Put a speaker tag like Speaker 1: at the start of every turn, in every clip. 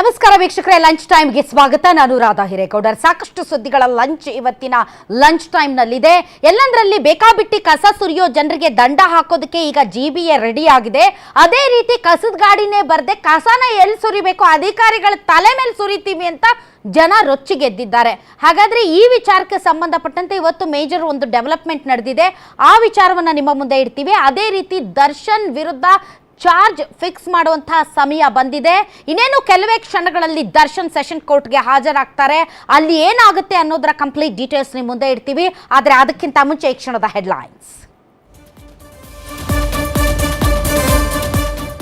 Speaker 1: ನಮಸ್ಕಾರ ವೀಕ್ಷಕರೇ ಲಂಚ್ ಟೈಮ್ಗೆ ಸ್ವಾಗತ. ನಾನು ರಾಧಾ ಹಿರೇಗೌಡರ್. ಸಾಕಷ್ಟು ಸುದ್ದಿಗಳ ಲಂಚ್ ಇವತ್ತಿನ ಲಂಚ್ ಟೈಮ್ನಲ್ಲಿದೆ ಎಲ್ಲಂದ್ರಲ್ಲಿ ಬೇಕಾಬಿಟ್ಟಿ ಕಸ ಸುರಿಯೋ ಜನರಿಗೆ ದಂಡ ಹಾಕೋದಕ್ಕೆ ಈಗ ಜಿ ಬಿ ಎ ರೆಡಿ ಆಗಿದೆ. ಅದೇ ರೀತಿ ಕಸದ ಗಾಡಿನೇ ಬರ್ದೆ ಕಸನ ಎಲ್ಲಿ ಸುರಿಬೇಕು, ಅಧಿಕಾರಿಗಳ ತಲೆ ಮೇಲೆ ಸುರಿತೀವಿ ಅಂತ ಜನ ರೊಚ್ಚಿಗೆದ್ದಿದ್ದಾರೆ. ಹಾಗಾದ್ರೆ ಈ ವಿಚಾರಕ್ಕೆ ಸಂಬಂಧಪಟ್ಟಂತೆ ಇವತ್ತು ಮೇಜರ್ ಒಂದು ಡೆವಲಪ್ಮೆಂಟ್ ನಡೆದಿದೆ. ಆ ವಿಚಾರವನ್ನ ನಿಮ್ಮ ಮುಂದೆ ಇಡ್ತೀವಿ. ಅದೇ ರೀತಿ ದರ್ಶನ್ ವಿರುದ್ಧ ಚಾರ್ಜ್ ಫಿಕ್ಸ್ ಮಾಡುವಂತಹ ಸಮಯ ಬಂದಿದೆ. ಇನ್ನೇನು ಕೆಲವೇ ಕ್ಷಣಗಳಲ್ಲಿ ದರ್ಶನ್ ಸೆಷನ್ ಕೋರ್ಟ್ಗೆ ಹಾಜರಾಗ್ತಾರೆ. ಅಲ್ಲಿ ಏನಾಗುತ್ತೆ ಅನ್ನೋದರ ಕಂಪ್ಲೀಟ್ ಡೀಟೇಲ್ಸ್ ನಿಮ್ಮ ಮುಂದೆ ಇಡ್ತೀವಿ. ಆದರೆ ಅದಕ್ಕಿಂತ ಮುಂಚೆ ಈ ಕ್ಷಣದ ಹೆಡ್ಲೈನ್ಸ್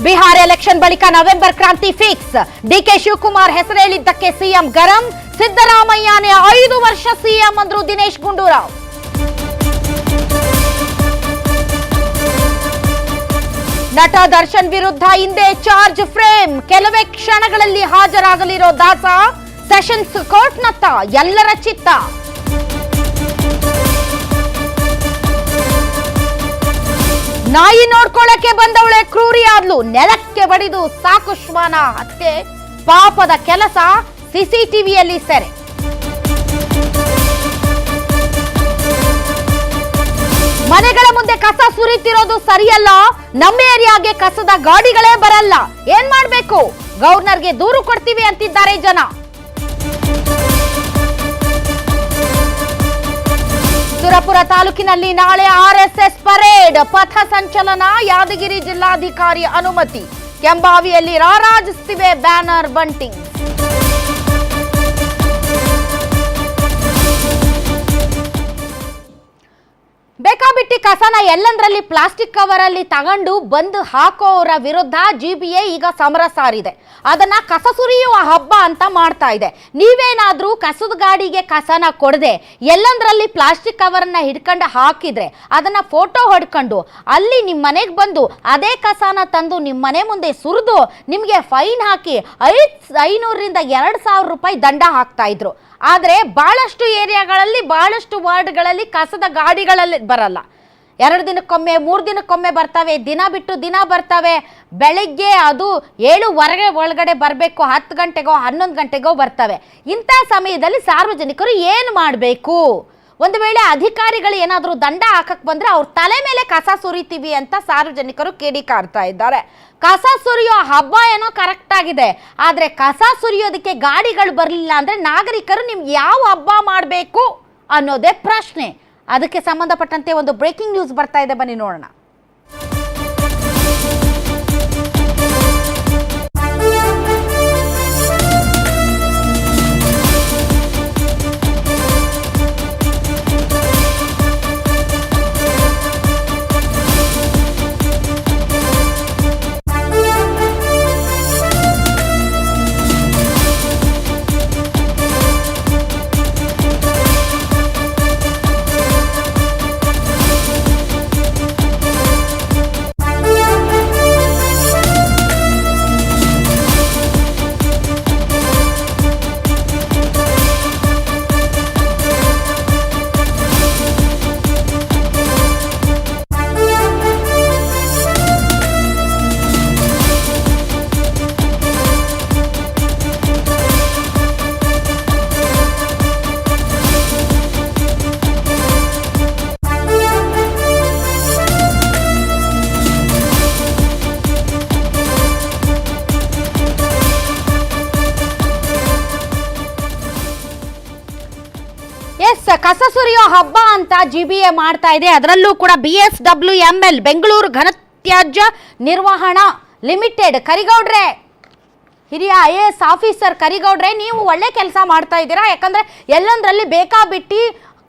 Speaker 1: ಬಿಹಾರ ಎಲೆಕ್ಷನ್ ಬಳಿಕ ನವೆಂಬರ್ ಕ್ರಾಂತಿ ಫಿಕ್ಸ್ ಡಿಕೆ ಶಿವಕುಮಾರ್ ಹೆಸರೇಳಿದ್ದಕ್ಕೆ ಸಿಎಂ ಗರಂ. ಸಿದ್ದರಾಮಯ್ಯನೇ ಐದು ವರ್ಷ ಸಿಎಂ ಅಂದ್ರು ದಿನೇಶ್ ಗುಂಡೂರಾವ್. ನಟ ದರ್ಶನ್ ವಿರುದ್ಧ ಹಿಂದೆ ಚಾರ್ಜ್ ಫ್ರೇಮ್. ಕೆಲವೇ ಕ್ಷಣಗಳಲ್ಲಿ ಹಾಜರಾಗಲಿರೋ ದಾಸ ಸೆಷನ್ಸ್ ಕೋರ್ಟ್ನತ್ತ ಎಲ್ಲರ ಚಿತ್ತ. ನಾಯಿ ನೋಡ್ಕೊಳ್ಳಕ್ಕೆ ಬಂದವಳೆ ಕ್ರೂರಿ ಆದ್ಲು. ನೆಲಕ್ಕೆ ಬಡಿದು ಸಾಕು ಶ್ವಾನ. ಹತ್ಯೆ ಪಾಪದ ಕೆಲಸ ಸಿಸಿಟಿವಿಯಲ್ಲಿ ಸೆರೆ. ಮನೆಗಳ ಕಸ ಸುರಿತಿರೋದು ಸರಿಯಲ್ಲ? ನಮ್ಮ ಏರಿಯಾಗೆ ಕಸದ ಗಾಡಿಗಳೇ ಬರಲ್ಲ. ಏನ್ ಮಾಡ್ಬೇಕು? ಗವರ್ನರ್ಗೆ ದೂರು ಕೊಡ್ತೀವಿ ಅಂತಿದ್ದಾರೆ ಜನ. ಸುರಪುರ ತಾಲೂಕಿನಲ್ಲಿ ನಾಳೆ ಆರ್ಎಸ್ಎಸ್ ಪರೇಡ್, ಪಥ ಸಂಚಲನ, ಯಾದಗಿರಿ ಜಿಲ್ಲಾಧಿಕಾರಿ ಅನುಮತಿ. ಕೆಂಬಾವಿಯಲ್ಲಿ ರಾರಾಜಿಸ್ತಿವೆ ಬ್ಯಾನರ್ ಬಂಟಿಂಗ್. ಬೇಕಾಬಿಟ್ಟಿ ಕಸನ ಎಲ್ಲಂದ್ರಲ್ಲಿ ಪ್ಲಾಸ್ಟಿಕ್ ಕವರಲ್ಲಿ ತಗೊಂಡು ಬಂದು ಹಾಕೋರ ವಿರುದ್ಧ ಜಿ ಬಿ ಈಗ ಸಮರ ಸಾರಿದೆ. ಅದನ್ನ ಕಸ ಸುರಿಯುವ ಹಬ್ಬ ಅಂತ ಮಾಡ್ತಾ ಇದೆ. ನೀವೇನಾದ್ರೂ ಕಸದ ಗಾಡಿಗೆ ಕಸನ ಕೊಡದೆ, ಎಲ್ಲಂದ್ರಲ್ಲಿ ಪ್ಲಾಸ್ಟಿಕ್ ಕವರನ್ನ ಹಿಡ್ಕೊಂಡು ಹಾಕಿದ್ರೆ ಅದನ್ನ ಫೋಟೋ ಹೊಡ್ಕೊಂಡು ಅಲ್ಲಿ ನಿಮ್ಮ ಮನೆಗೆ ಬಂದು ಅದೇ ಕಸನ ತಂದು ನಿಮ್ಮ ಮನೆ ಮುಂದೆ ಸುರಿದು ನಿಮಗೆ ಫೈನ್ ಹಾಕಿ ಐದು ಐನೂರರಿಂದ ಎರಡು ಸಾವಿರ ರೂಪಾಯಿ ದಂಡ ಹಾಕ್ತಾ ಇದ್ರು. ಆದರೆ ಭಾಳಷ್ಟು ಏರಿಯಾಗಳಲ್ಲಿ ಭಾಳಷ್ಟು ವಾರ್ಡ್ಗಳಲ್ಲಿ ಕಸದ ಗಾಡಿಗಳಲ್ಲಿ ಬರಲ್ಲ. ಎರಡು ದಿನಕ್ಕೊಮ್ಮೆ, ಮೂರು ದಿನಕ್ಕೊಮ್ಮೆ ಬರ್ತವೆ, ದಿನ ಬಿಟ್ಟು ದಿನ ಬರ್ತವೆ. ಬೆಳಿಗ್ಗೆ ಅದು ಏಳುವರೆಗೆ ಒಳಗಡೆ ಬರಬೇಕು, ಹತ್ತು ಗಂಟೆಗೋ, ಹನ್ನೊಂದು ಗಂಟೆಗೋ ಬರ್ತವೆ. ಇಂಥ ಸಮಯದಲ್ಲಿ ಸಾರ್ವಜನಿಕರು ಏನು ಮಾಡಬೇಕು? ಒಂದು ವೇಳೆ ಅಧಿಕಾರಿಗಳು ಏನಾದರೂ ದಂಡ ಹಾಕಕ್ಕೆ ಬಂದರೆ ಅವ್ರ ತಲೆ ಮೇಲೆ ಕಸ ಸುರಿತೀವಿ ಅಂತ ಸಾರ್ವಜನಿಕರು ಕಿಡಿಕಾರ್ತಾ ಇದ್ದಾರೆ. ಕಸ ಸುರಿಯೋ ಹಬ್ಬ ಏನೋ ಕರೆಕ್ಟ್ ಆಗಿದೆ. ಆದರೆ ಕಸ ಸುರಿಯೋದಕ್ಕೆ ಗಾಡಿಗಳು ಬರಲಿಲ್ಲ ಅಂದರೆ ನಾಗರಿಕರು ನಿಮ್ಗೆ ಯಾವ ಹಬ್ಬ ಮಾಡಬೇಕು ಅನ್ನೋದೇ ಪ್ರಶ್ನೆ. ಅದಕ್ಕೆ ಸಂಬಂಧಪಟ್ಟಂತೆ ಒಂದು ಬ್ರೇಕಿಂಗ್ ನ್ಯೂಸ್ ಬರ್ತಾ ಇದೆ. ಬನ್ನಿ ನೋಡೋಣ. ಸುರಿಯೋ ಹಬ್ಬ ಅಂತ ಜಿ ಬಿ ಎ ಮಾಡ್ತಾ ಇದೆ. ಅದರಲ್ಲೂ ಕೂಡ B S W M L Bengaluru ಘನತ್ಯಾಜ್ಯ ನಿರ್ವಹಣಾ ಲಿಮಿಟೆಡ್. ಕರಿಗೌಡ್ರೆ, ಹಿರಿಯ ಐ ಎ ಎಸ್ ಆಫೀಸರ್ ಕರಿಗೌಡ್ರೆ, ನೀವು ಒಳ್ಳೆ ಕೆಲಸ ಮಾಡ್ತಾ ಇದ್ದೀರಾ? ಯಾಕಂದ್ರೆ ಎಲ್ಲೊಂದರಲ್ಲಿ ಬೇಕಾಬಿಟ್ಟಿ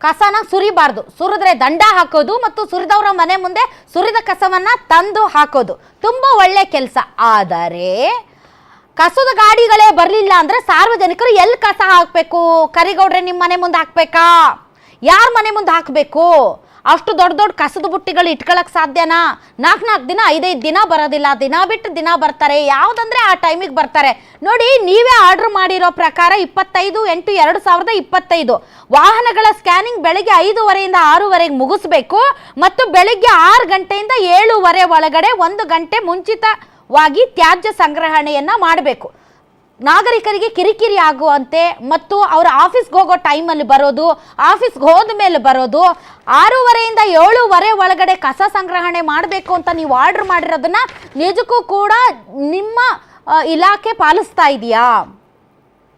Speaker 1: ಕಸನ ಸುರಿಬಾರ್ದು. ಸುರಿದ್ರೆ ದಂಡ ಹಾಕೋದು ಮತ್ತು ಸುರಿದವರ ಮನೆ ಮುಂದೆ ಸುರಿದ ಕಸವನ್ನ ತಂದು ಹಾಕೋದು. ತುಂಬ ಒಳ್ಳೆ ಕೆಲಸ. ಆದರೆ ಕಸದ ಗಾಡಿಗಳೇ ಬರಲಿಲ್ಲ ಅಂದ್ರೆ ಸಾರ್ವಜನಿಕರು ಎಲ್ಲಿ ಕಸ ಹಾಕಬೇಕು? ಕರಿಗೌಡ್ರೆ, ನಿಮ್ಮ ಮನೆ ಮುಂದೆ ಹಾಕ್ಬೇಕಾ? ಯಾರ ಮನೆ ಮುಂದೆ ಹಾಕಬೇಕು? ಅಷ್ಟು ದೊಡ್ಡ ದೊಡ್ಡ ಕಸದ ಬುಟ್ಟಿಗಳು ಇಟ್ಕೊಳ್ಳೋಕೆ ಸಾಧ್ಯನಾ? ನಾಲ್ಕು ನಾಲ್ಕು ದಿನ, ಐದೈದು ದಿನ ಬರೋದಿಲ್ಲ. ದಿನ ಬಿಟ್ಟು ದಿನ ಬರ್ತಾರೆ. ಯಾವುದಂದ್ರೆ ಆ ಟೈಮಿಗೆ ಬರ್ತಾರೆ. ನೋಡಿ, ನೀವೇ ಆರ್ಡರ್ ಮಾಡಿರೋ ಪ್ರಕಾರ ಇಪ್ಪತ್ತೈದು ಎಂಟು ಎರಡು ಸಾವಿರದ ಇಪ್ಪತ್ತೈದು. ವಾಹನಗಳ ಸ್ಕ್ಯಾನಿಂಗ್ ಬೆಳಗ್ಗೆ ಐದೂವರೆಯಿಂದ ಆರೂವರೆಗೆ ಮುಗಿಸ್ಬೇಕು ಮತ್ತು ಬೆಳಗ್ಗೆ ಆರು ಗಂಟೆಯಿಂದ ಏಳುವರೆ ಒಳಗಡೆ ಒಂದು ಗಂಟೆ ಮುಂಚಿತವಾಗಿ ತ್ಯಾಜ್ಯ ಸಂಗ್ರಹಣೆಯನ್ನು ಮಾಡಬೇಕು. ನಾಗರಿಕರಿಗೆ ಕಿರಿಕಿರಿ ಆಗುವಂತೆ ಮತ್ತು ಅವರ ಆಫೀಸ್ಗೆ ಹೋಗೋ ಟೈಮಲ್ಲಿ ಬರೋದು, ಆಫೀಸ್ಗೆ ಹೋದ ಮೇಲೆ ಬರೋದು, ಆರೂವರೆಯಿಂದ ಏಳೂವರೆ ಒಳಗಡೆ ಕಸ ಸಂಗ್ರಹಣೆ ಮಾಡಬೇಕು ಅಂತ ನೀವು ಆರ್ಡರ್ ಮಾಡಿರೋದನ್ನ ನಿಜಕ್ಕೂ ಕೂಡ ನಿಮ್ಮ ಇಲಾಖೆ ಪಾಲಿಸ್ತಾ ಇದೆಯಾ?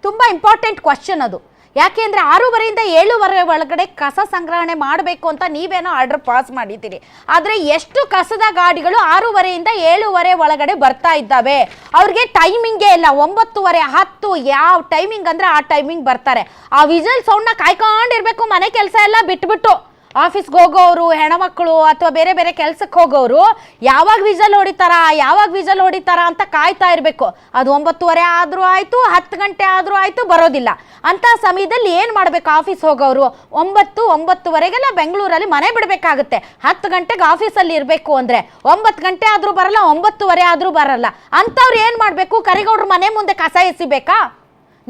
Speaker 1: ತುಂಬ ಇಂಪಾರ್ಟೆಂಟ್ ಕ್ವಶನ್ ಅದು. ಯಾಕೆಂದರೆ ಆರೂವರೆಯಿಂದ ಏಳುವರೆ ಒಳಗಡೆ ಕಸ ಸಂಗ್ರಹಣೆ ಮಾಡಬೇಕು ಅಂತ ನೀವೇನೋ ಆರ್ಡರ್ ಪಾಸ್ ಮಾಡಿದ್ದೀರಿ. ಆದರೆ ಎಷ್ಟು ಕಸದ ಗಾಡಿಗಳು ಆರೂವರೆಯಿಂದ ಏಳುವರೆ ಒಳಗಡೆ ಬರ್ತಾ ಇದ್ದಾವೆ. ಅವ್ರಿಗೆ ಟೈಮಿಂಗೇ ಇಲ್ಲ. ಒಂಬತ್ತುವರೆ, ಹತ್ತು, ಯಾವ ಟೈಮಿಂಗ್ ಅಂದರೆ ಆ ಟೈಮಿಂಗ್ ಬರ್ತಾರೆ. ಆ ವಿಜಲ್ ಸೌಂಡ್ನ ಕಾಯ್ಕೊಂಡಿರ್ಬೇಕು, ಮನೆ ಕೆಲಸ ಎಲ್ಲ ಬಿಟ್ಬಿಟ್ಟು. ಆಫೀಸ್ಗೆ ಹೋಗೋರು, ಹೆಣ್ಮಕ್ಳು ಅಥವಾ ಬೇರೆ ಬೇರೆ ಕೆಲ್ಸಕ್ಕೆ ಹೋಗೋರು, ಯಾವಾಗ ವಿಜಲ್ ಹೊಡಿತಾರ, ಯಾವಾಗ ವಿಜಲ್ ಹೊಡಿತಾರ ಅಂತ ಕಾಯ್ತಾ ಇರಬೇಕು. ಅದು ಒಂಬತ್ತುವರೆ ಆದರೂ ಆಯಿತು, ಹತ್ತು ಗಂಟೆ ಆದರೂ ಆಯಿತು, ಬರೋದಿಲ್ಲ. ಅಂಥ ಸಮಯದಲ್ಲಿ ಏನು ಮಾಡಬೇಕು ಆಫೀಸ್ ಹೋಗೋರು? ಒಂಬತ್ತು, ಒಂಬತ್ತುವರೆಗೆಲ್ಲ ಬೆಂಗಳೂರಲ್ಲಿ ಮನೆ ಬಿಡಬೇಕಾಗುತ್ತೆ. ಹತ್ತು ಗಂಟೆಗೆ ಆಫೀಸಲ್ಲಿ ಇರಬೇಕು ಅಂದರೆ ಒಂಬತ್ತು ಗಂಟೆ ಆದರೂ ಬರಲ್ಲ, ಒಂಬತ್ತುವರೆ ಆದರೂ ಬರಲ್ಲ. ಅಂಥವ್ರು ಏನು ಮಾಡಬೇಕು? ಕರಿಗೌಡ್ರ ಮನೆ ಮುಂದೆ ಕಸ ಎಸಿಬೇಕಾ?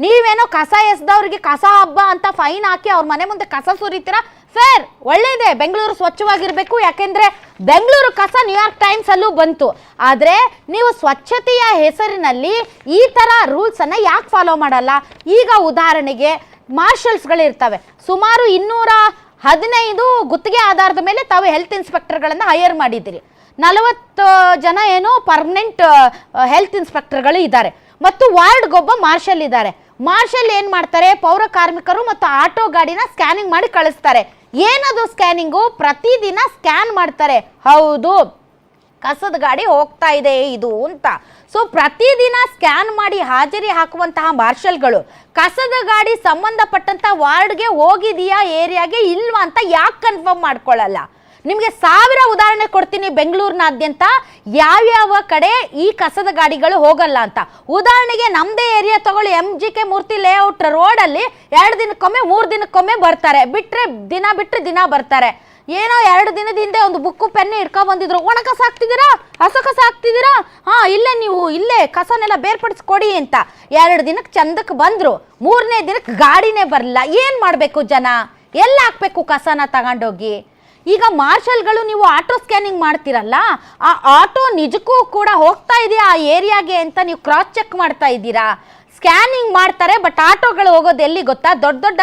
Speaker 1: ನೀವೇನೋ ಕಸ ಎಸ್ದವ್ರಿಗೆ ಕಸ ಹಬ್ಬ ಅಂತ ಫೈನ್ ಹಾಕಿ ಅವ್ರ ಮನೆ ಮುಂದೆ ಕಸ ಸುರಿತೀರಾ? ಫೇರ್ ಒಳ್ಳೇದೇ. ಬೆಂಗಳೂರು ಸ್ವಚ್ಛವಾಗಿರಬೇಕು. ಯಾಕೆಂದ್ರೆ ಬೆಂಗಳೂರು ಕಸ ನ್ಯೂಯಾರ್ಕ್ ಟೈಮ್ಸ್ ಅಲ್ಲೂ ಬಂತು. ಆದರೆ ನೀವು ಸ್ವಚ್ಛತೆಯ ಹೆಸರಿನಲ್ಲಿ ಈ ಥರ ರೂಲ್ಸನ್ನು ಯಾಕೆ ಫಾಲೋ ಮಾಡಲ್ಲ? ಈಗ ಉದಾಹರಣೆಗೆ ಮಾರ್ಷಲ್ಸ್ಗಳಿರ್ತವೆ ಸುಮಾರು ಇನ್ನೂರ ಹದಿನೈದು ಗುತ್ತಿಗೆ ಆಧಾರದ ಮೇಲೆ ತಾವು ಹೆಲ್ತ್ ಇನ್ಸ್ಪೆಕ್ಟರ್ಗಳನ್ನು ಹೈಯರ್ ಮಾಡಿದ್ದೀರಿ. ನಲವತ್ತು ಜನ ಏನು ಪರ್ಮನೆಂಟ್ ಹೆಲ್ತ್ ಇನ್ಸ್ಪೆಕ್ಟರ್ಗಳು ಇದ್ದಾರೆ. ಮತ್ತು ವಾರ್ಡ್ಗೊಬ್ಬ ಮಾರ್ಷಲ್ ಇದ್ದಾರೆ. ಮಾರ್ಷಲ್ ಏನು ಮಾಡ್ತಾರೆ? ಪೌರ ಕಾರ್ಮಿಕರು ಮತ್ತು ಆಟೋ ಗಾಡಿನ ಸ್ಕ್ಯಾನಿಂಗ್ ಮಾಡಿ ಕಳಿಸ್ತಾರೆ. ಏನದು ಸ್ಕ್ಯಾನಿಂಗು? ಪ್ರತಿದಿನ ಸ್ಕ್ಯಾನ್ ಮಾಡ್ತಾರೆ. ಹೌದು. ಕಸದ ಗಾಡಿ ಹೋಗ್ತಾ ಇದೆ ಇದು ಅಂತ. ಸೊ ಪ್ರತಿದಿನ ಸ್ಕ್ಯಾನ್ ಮಾಡಿ ಹಾಜರಿ ಹಾಕುವಂತಹ ಮಾರ್ಷಲ್ಗಳು, ಕಸದ ಗಾಡಿ ಸಂಬಂಧಪಟ್ಟಂತ ವಾರ್ಡ್ಗೆ ಹೋಗಿದೆಯಾ, ಏರಿಯಾಗೆ ಇಲ್ವಾ ಅಂತ ಯಾಕೆ ಕನ್ಫರ್ಮ್ ಮಾಡ್ಕೊಳ್ಳಲ್ಲ ನಿಮಗೆ ಸಾವಿರ ಉದಾಹರಣೆ ಕೊಡ್ತೀನಿ ಬೆಂಗಳೂರಿನಾದ್ಯಂತ. ಯಾವ್ಯಾವ ಕಡೆ ಈ ಕಸದ ಗಾಡಿಗಳು ಹೋಗಲ್ಲ ಅಂತ. ಉದಾಹರಣೆಗೆ ನಮ್ಮದೇ ಏರಿಯಾ ತಗೊಳ್ಳಿ M G K Murthy layout ರೋಡಲ್ಲಿ ಎರಡು ದಿನಕ್ಕೊಮ್ಮೆ, ಮೂರು ದಿನಕ್ಕೊಮ್ಮೆ ಬರ್ತಾರೆ. ಬಿಟ್ಟರೆ ದಿನ ಬಿಟ್ಟರೆ ದಿನ ಬರ್ತಾರೆ. ಏನೋ ಎರಡು ದಿನದ ಹಿಂದೆ ಒಂದು ಬುಕ್ಕು ಪೆನ್ ಇಟ್ಕೊಂಡ್ ಬಂದಿದ್ರು. ಒಣ ಕಸ ಹಾಕ್ತಿದ್ದೀರಾ? ಹಸು ಕಸ ಹಾಕ್ತಿದ್ದೀರಾ? ಹಾ, ಇಲ್ಲೇ ನೀವು, ಇಲ್ಲೇ ಕಸನೆಲ್ಲ ಬೇರ್ಪಡಿಸ್ಕೊಡಿ ಅಂತ. ಎರಡು ದಿನಕ್ಕೆ ಚಂದಕ್ಕೆ ಬಂದ್ರು. ಮೂರನೇ ದಿನಕ್ಕೆ ಗಾಡಿನೇ ಬರಲಿಲ್ಲ. ಏನು ಮಾಡಬೇಕು ಜನ? ಎಲ್ಲ ಹಾಕ್ಬೇಕು ಕಸನ ತಗೊಂಡೋಗಿ? ಈಗ ಮಾರ್ಷಲ್ಗಳು ನೀವು ಆಟೋ ಸ್ಕ್ಯಾನಿಂಗ್ ಮಾಡ್ತೀರಲ್ಲ, ಆ ಆಟೋ ನಿಜಕ್ಕೂ ಕೂಡ ಹೋಗ್ತಾ ಇದೆಯಾ ಆ ಏರಿಯಾಗೆ ಅಂತ ನೀವು ಕ್ರಾಸ್ ಚೆಕ್ ಮಾಡ್ತಾ ಇದ್ದೀರಾ? ಸ್ಕ್ಯಾನಿಂಗ್ ಮಾಡ್ತಾರೆ, ಬಟ್ ಆಟೋಗಳು ಹೋಗೋದು ಎಲ್ಲಿ ಗೊತ್ತಾ? ದೊಡ್ಡ ದೊಡ್ಡ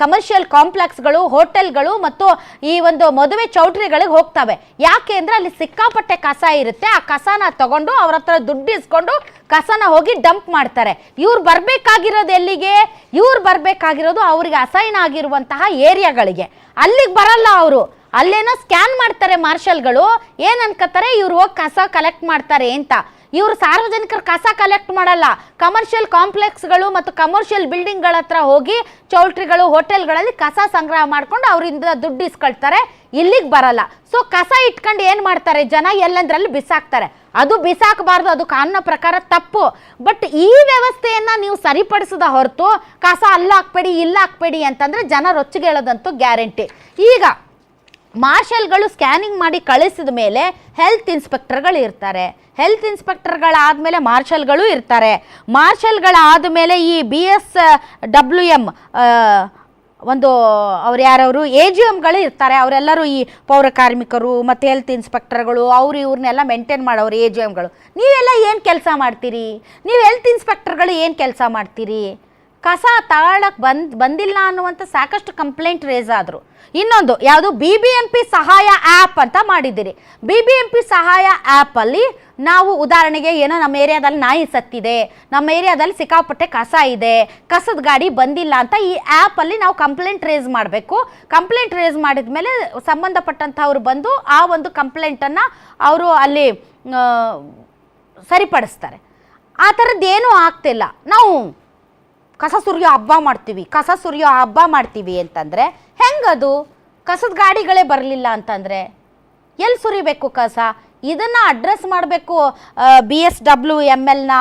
Speaker 1: ಕಮರ್ಷಿಯಲ್ ಕಾಂಪ್ಲೆಕ್ಸ್ಗಳು ಹೋಟೆಲ್ಗಳು ಮತ್ತು ಈ ಒಂದು ಮದುವೆ ಚೌಟ್ರಿಗಳಿಗೆ ಹೋಗ್ತವೆ. ಯಾಕೆ ಅಂದರೆ ಅಲ್ಲಿ ಸಿಕ್ಕಾಪಟ್ಟೆ ಕಸ ಇರುತ್ತೆ. ಆ ಕಸನ ತಗೊಂಡು ಅವ್ರ ಹತ್ರ ದುಡ್ಡು ಇಸ್ಕೊಂಡು ಕಸನ ಹೋಗಿ ಡಂಪ್ ಮಾಡ್ತಾರೆ. ಇವ್ರು ಬರಬೇಕಾಗಿರೋದು ಎಲ್ಲಿಗೆ? ಇವ್ರು ಬರಬೇಕಾಗಿರೋದು ಅವ್ರಿಗೆ ಅಸೈನ್ ಆಗಿರುವಂತಹ ಏರಿಯಾಗಳಿಗೆ. ಅಲ್ಲಿಗೆ ಬರಲ್ಲ ಅವರು. ಅಲ್ಲೇನೋ ಸ್ಕ್ಯಾನ್ ಮಾಡ್ತಾರೆ ಮಾರ್ಷಲ್ಗಳು ಏನ್ ಅನ್ಕೋತಾರೆ ಇವ್ರು ಹೋಗಿ ಕಸ ಕಲೆಕ್ಟ್ ಮಾಡ್ತಾರೆ ಅಂತ. ಇವರು ಸಾರ್ವಜನಿಕರ ಕಸ ಕಲೆಕ್ಟ್ ಮಾಡಲ್ಲ. ಕಮರ್ಷಿಯಲ್ ಕಾಂಪ್ಲೆಕ್ಸ್ಗಳು ಮತ್ತು ಕಮರ್ಷಿಯಲ್ ಬಿಲ್ಡಿಂಗ್ಗಳ ಹತ್ರ ಹೋಗಿ ಚೌಲ್ಟ್ರಿಗಳು, ಹೋಟೆಲ್ಗಳಲ್ಲಿ ಕಸ ಸಂಗ್ರಹ ಮಾಡ್ಕೊಂಡು ಅವರಿಂದ ದುಡ್ಡು ಇಸ್ಕೊಳ್ತಾರೆ. ಇಲ್ಲಿಗೆ ಬರಲ್ಲ. ಸೊ ಕಸ ಇಟ್ಕೊಂಡು ಏನು ಮಾಡ್ತಾರೆ ಜನ? ಎಲ್ಲಂದ್ರಲ್ಲಿ ಬಿಸಾಕ್ತಾರೆ. ಅದು ಬಿಸಾಕಬಾರ್ದು, ಅದು ಕಾನೂನ ಪ್ರಕಾರ ತಪ್ಪು. ಬಟ್ ಈ ವ್ಯವಸ್ಥೆಯನ್ನ ನೀವು ಸರಿಪಡಿಸದ ಹೊರತು ಕಸ ಅಲ್ಲ ಹಾಕ್ಬೇಡಿ, ಇಲ್ಲ ಅಂತಂದ್ರೆ ಜನ ರೊಚ್ಚಿಗೆ ಹೇಳೋದಂತೂ ಗ್ಯಾರಂಟಿ. ಈಗ ಮಾರ್ಷಲ್ಗಳು ಸ್ಕ್ಯಾನಿಂಗ್ ಮಾಡಿ ಕಳಿಸಿದ ಮೇಲೆ ಹೆಲ್ತ್ ಇನ್ಸ್ಪೆಕ್ಟರ್ಗಳು ಇರ್ತಾರೆ. ಹೆಲ್ತ್ ಇನ್ಸ್ಪೆಕ್ಟರ್ಗಳಾದಮೇಲೆ ಮಾರ್ಷಲ್ಗಳು ಇರ್ತಾರೆ. ಮಾರ್ಷಲ್ಗಳಾದ ಮೇಲೆ ಈ ಬಿ ಎಸ್ ಡಬ್ಲ್ಯೂ ಎಂ ಒಂದು ಅವ್ರು ಯಾರವರು, ಎ ಜಿ ಎಮ್ಗಳು ಇರ್ತಾರೆ. ಅವರೆಲ್ಲರೂ ಈ ಪೌರ ಕಾರ್ಮಿಕರು ಮತ್ತು ಹೆಲ್ತ್ ಇನ್ಸ್ಪೆಕ್ಟರ್ಗಳು, ಅವ್ರು ಇವ್ರನ್ನೆಲ್ಲ ಮೇಂಟೈನ್ ಮಾಡೋರು ಎ ಜಿ ಎಮ್ಗಳು. ನೀವೆಲ್ಲ ಏನು ಕೆಲಸ ಮಾಡ್ತೀರಿ? ನೀವು ಹೆಲ್ತ್ ಇನ್ಸ್ಪೆಕ್ಟರ್ಗಳು ಏನು ಕೆಲಸ ಮಾಡ್ತೀರಿ? ಕಸ ತಗೊಳಕ್ಕೆ ಬಂದ್ ಬಂದಿಲ್ಲ ಅನ್ನುವಂಥ ಸಾಕಷ್ಟು ಕಂಪ್ಲೇಂಟ್ ರೇಸ್ ಆದರು. ಇನ್ನೊಂದು, ಯಾವುದು? ಬಿ ಬಿ ಎಂ ಪಿ ಸಹಾಯ ಆ್ಯಪ್ ಅಂತ ಮಾಡಿದ್ದೀರಿ. ಬಿ ಬಿ ಎಂ ಪಿ ಸಹಾಯ ಆ್ಯಪಲ್ಲಿ ನಾವು ಉದಾಹರಣೆಗೆ ಏನೋ ನಮ್ಮ ಏರಿಯಾದಲ್ಲಿ ನಾಯಿ ಸತ್ತಿದೆ, ನಮ್ಮ ಏರಿಯಾದಲ್ಲಿ ಸಿಕ್ಕಾಪಟ್ಟೆ ಕಸ ಇದೆ, ಕಸದ ಗಾಡಿ ಬಂದಿಲ್ಲ ಅಂತ ಈ ಆ್ಯಪಲ್ಲಿ ನಾವು ಕಂಪ್ಲೇಂಟ್ ರೇಸ್ ಮಾಡಬೇಕು. ಕಂಪ್ಲೇಂಟ್ ರೇಸ್ ಮಾಡಿದ ಮೇಲೆ ಸಂಬಂಧಪಟ್ಟಂಥವ್ರು ಬಂದು ಆ ಒಂದು ಕಂಪ್ಲೇಂಟನ್ನು ಅವರು ಅಲ್ಲಿ ಸರಿಪಡಿಸ್ತಾರೆ. ಆ ಥರದ್ದೇನೂ ಆಗ್ತಿಲ್ಲ. ನಾವು ಕಸ ಸುರಿಯೋ ಹಬ್ಬ ಮಾಡ್ತೀವಿ, ಕಸ ಸುರಿಯೋ ಹಬ್ಬ ಮಾಡ್ತೀವಿ ಅಂತಂದರೆ ಹೆಂಗದು? ಕಸದ ಗಾಡಿಗಳೇ ಬರಲಿಲ್ಲ ಅಂತಂದರೆ ಎಲ್ಲಿ ಸುರಿಬೇಕು ಕಸ? ಇದನ್ನು ಅಡ್ರೆಸ್ ಮಾಡಬೇಕು ಬಿ ಎಸ್ ಡಬ್ಲ್ಯೂ ಎಂ ಎಲ್ನ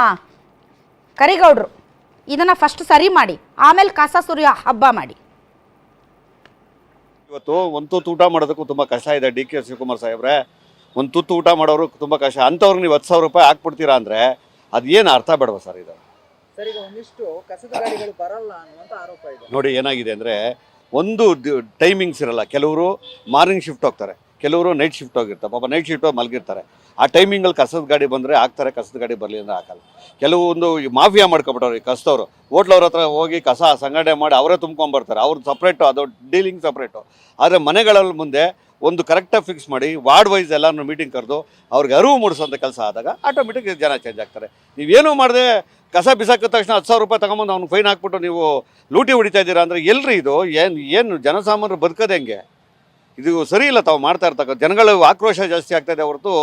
Speaker 1: ಕರಿಗೌಡ್ರು. ಇದನ್ನು ಫಸ್ಟ್ ಸರಿ ಮಾಡಿ, ಆಮೇಲೆ ಕಸ ಸುರಿಯೋ ಹಬ್ಬ ಮಾಡಿ.
Speaker 2: ಇವತ್ತು ಒಂದು ತುತ್ತು ಊಟ ಮಾಡೋದಕ್ಕೂ ತುಂಬ ಕಷ್ಟ ಇದೆ ಡಿ ಕೆ ಶಿವಕುಮಾರ್ ಸಾಹೇಬ್ರೆ. ಒಂದು ತುತ್ತು ಊಟ ಮಾಡೋರು ತುಂಬ ಕಷ್ಟ. ಅಂಥವ್ರಿಗೆ ನೀವು ಹತ್ತು ಸಾವಿರ ರೂಪಾಯಿ ಹಾಕ್ಬಿಡ್ತೀರಾ ಅಂದರೆ ಅದೇನು ಅರ್ಥ ಬೇಡವಾ ಸರ್ ಇದು? ನೋಡಿ, ಏನಾಗಿದೆ ಅಂದರೆ ಒಂದು ಟೈಮಿಂಗ್ಸ್ ಇರಲ್ಲ. ಕೆಲವರು ಮಾರ್ನಿಂಗ್ ಶಿಫ್ಟ್ ಹೋಗ್ತಾರೆ. ಕೆಲವರು ನೈಟ್ ಶಿಫ್ಟ್ ಹೋಗಿರ್ತಾರೆ. ಪಾಪ ನೈಟ್ ಶಿಫ್ಟ್ ಹೋಗಿ ಮಲಗಿರ್ತಾರೆ. ಆ ಟೈಮಿಂಗಲ್ಲಿ ಕಸದ ಗಾಡಿ ಬಂದರೆ ಹಾಕ್ತಾರೆ ಕಸದ ಗಾಡಿ ಬರಲಿ ಅಂದರೆ ಹಾಕಲ್ಲ ಕೆಲವೊಂದು ಮಾಫಿಯಾ ಮಾಡ್ಕೊಬಿಟ್ಟವ್ರು ಈ ಕಸದವ್ರು ಹೋಟ್ಲವ್ರ ಹತ್ರ ಹೋಗಿ ಕಸ ಸಂಘಟನೆ ಮಾಡಿ ಅವರೇ ತುಂಬ್ಕೊಂಬರ್ತಾರೆ ಅವ್ರು ಸಪ್ರೇಟು ಅದು ಡೀಲಿಂಗ್ ಸಪ್ರೇಟು ಆದರೆ ಮನೆಗಳಲ್ಲಿ ಮುಂದೆ ಒಂದು ಕರೆಕ್ಟಾಗಿ ಫಿಕ್ಸ್ ಮಾಡಿ, ವಾರ್ಡ್ ವೈಸ್ ಎಲ್ಲರೂ ಮೀಟಿಂಗ್ ಕರೆದು, ಅವ್ರಿಗೆ ಅರಿವು ಮೂಡಿಸೋಂಥ ಕೆಲಸ ಆದಾಗ ಆಟೋಮೆಟಿಕ್ ಜನ ಚೇಂಜ್ ಆಗ್ತಾರೆ. ನೀವೇನು ಮಾಡದೆ ಕಸ ಬಿಸಾಕಿದ ತಕ್ಷಣ ಹತ್ತು ಸಾವಿರ ರೂಪಾಯಿ ತಗೊಂಬಂದು ಅವ್ನು ಫೈನ್ ಹಾಕ್ಬಿಟ್ಟು ನೀವು ಲೂಟಿ ಹೊಡಿತಾ ಇದ್ದೀರಾ ಅಂದರೆ ಎಲ್ಲರಿ ಇದು? ಏನು ಏನು ಜನಸಾಮಾನ್ಯರು ಬದುಕೋದು ಹೆಂಗೆ? ಇದು ಸರಿ ಇಲ್ಲ, ತಾವು ಮಾಡ್ತಾ ಇರ್ತಕ್ಕ ಜನಗಳು ಆಕ್ರೋಶ ಜಾಸ್ತಿ ಆಗ್ತದೆ ಹೊರತು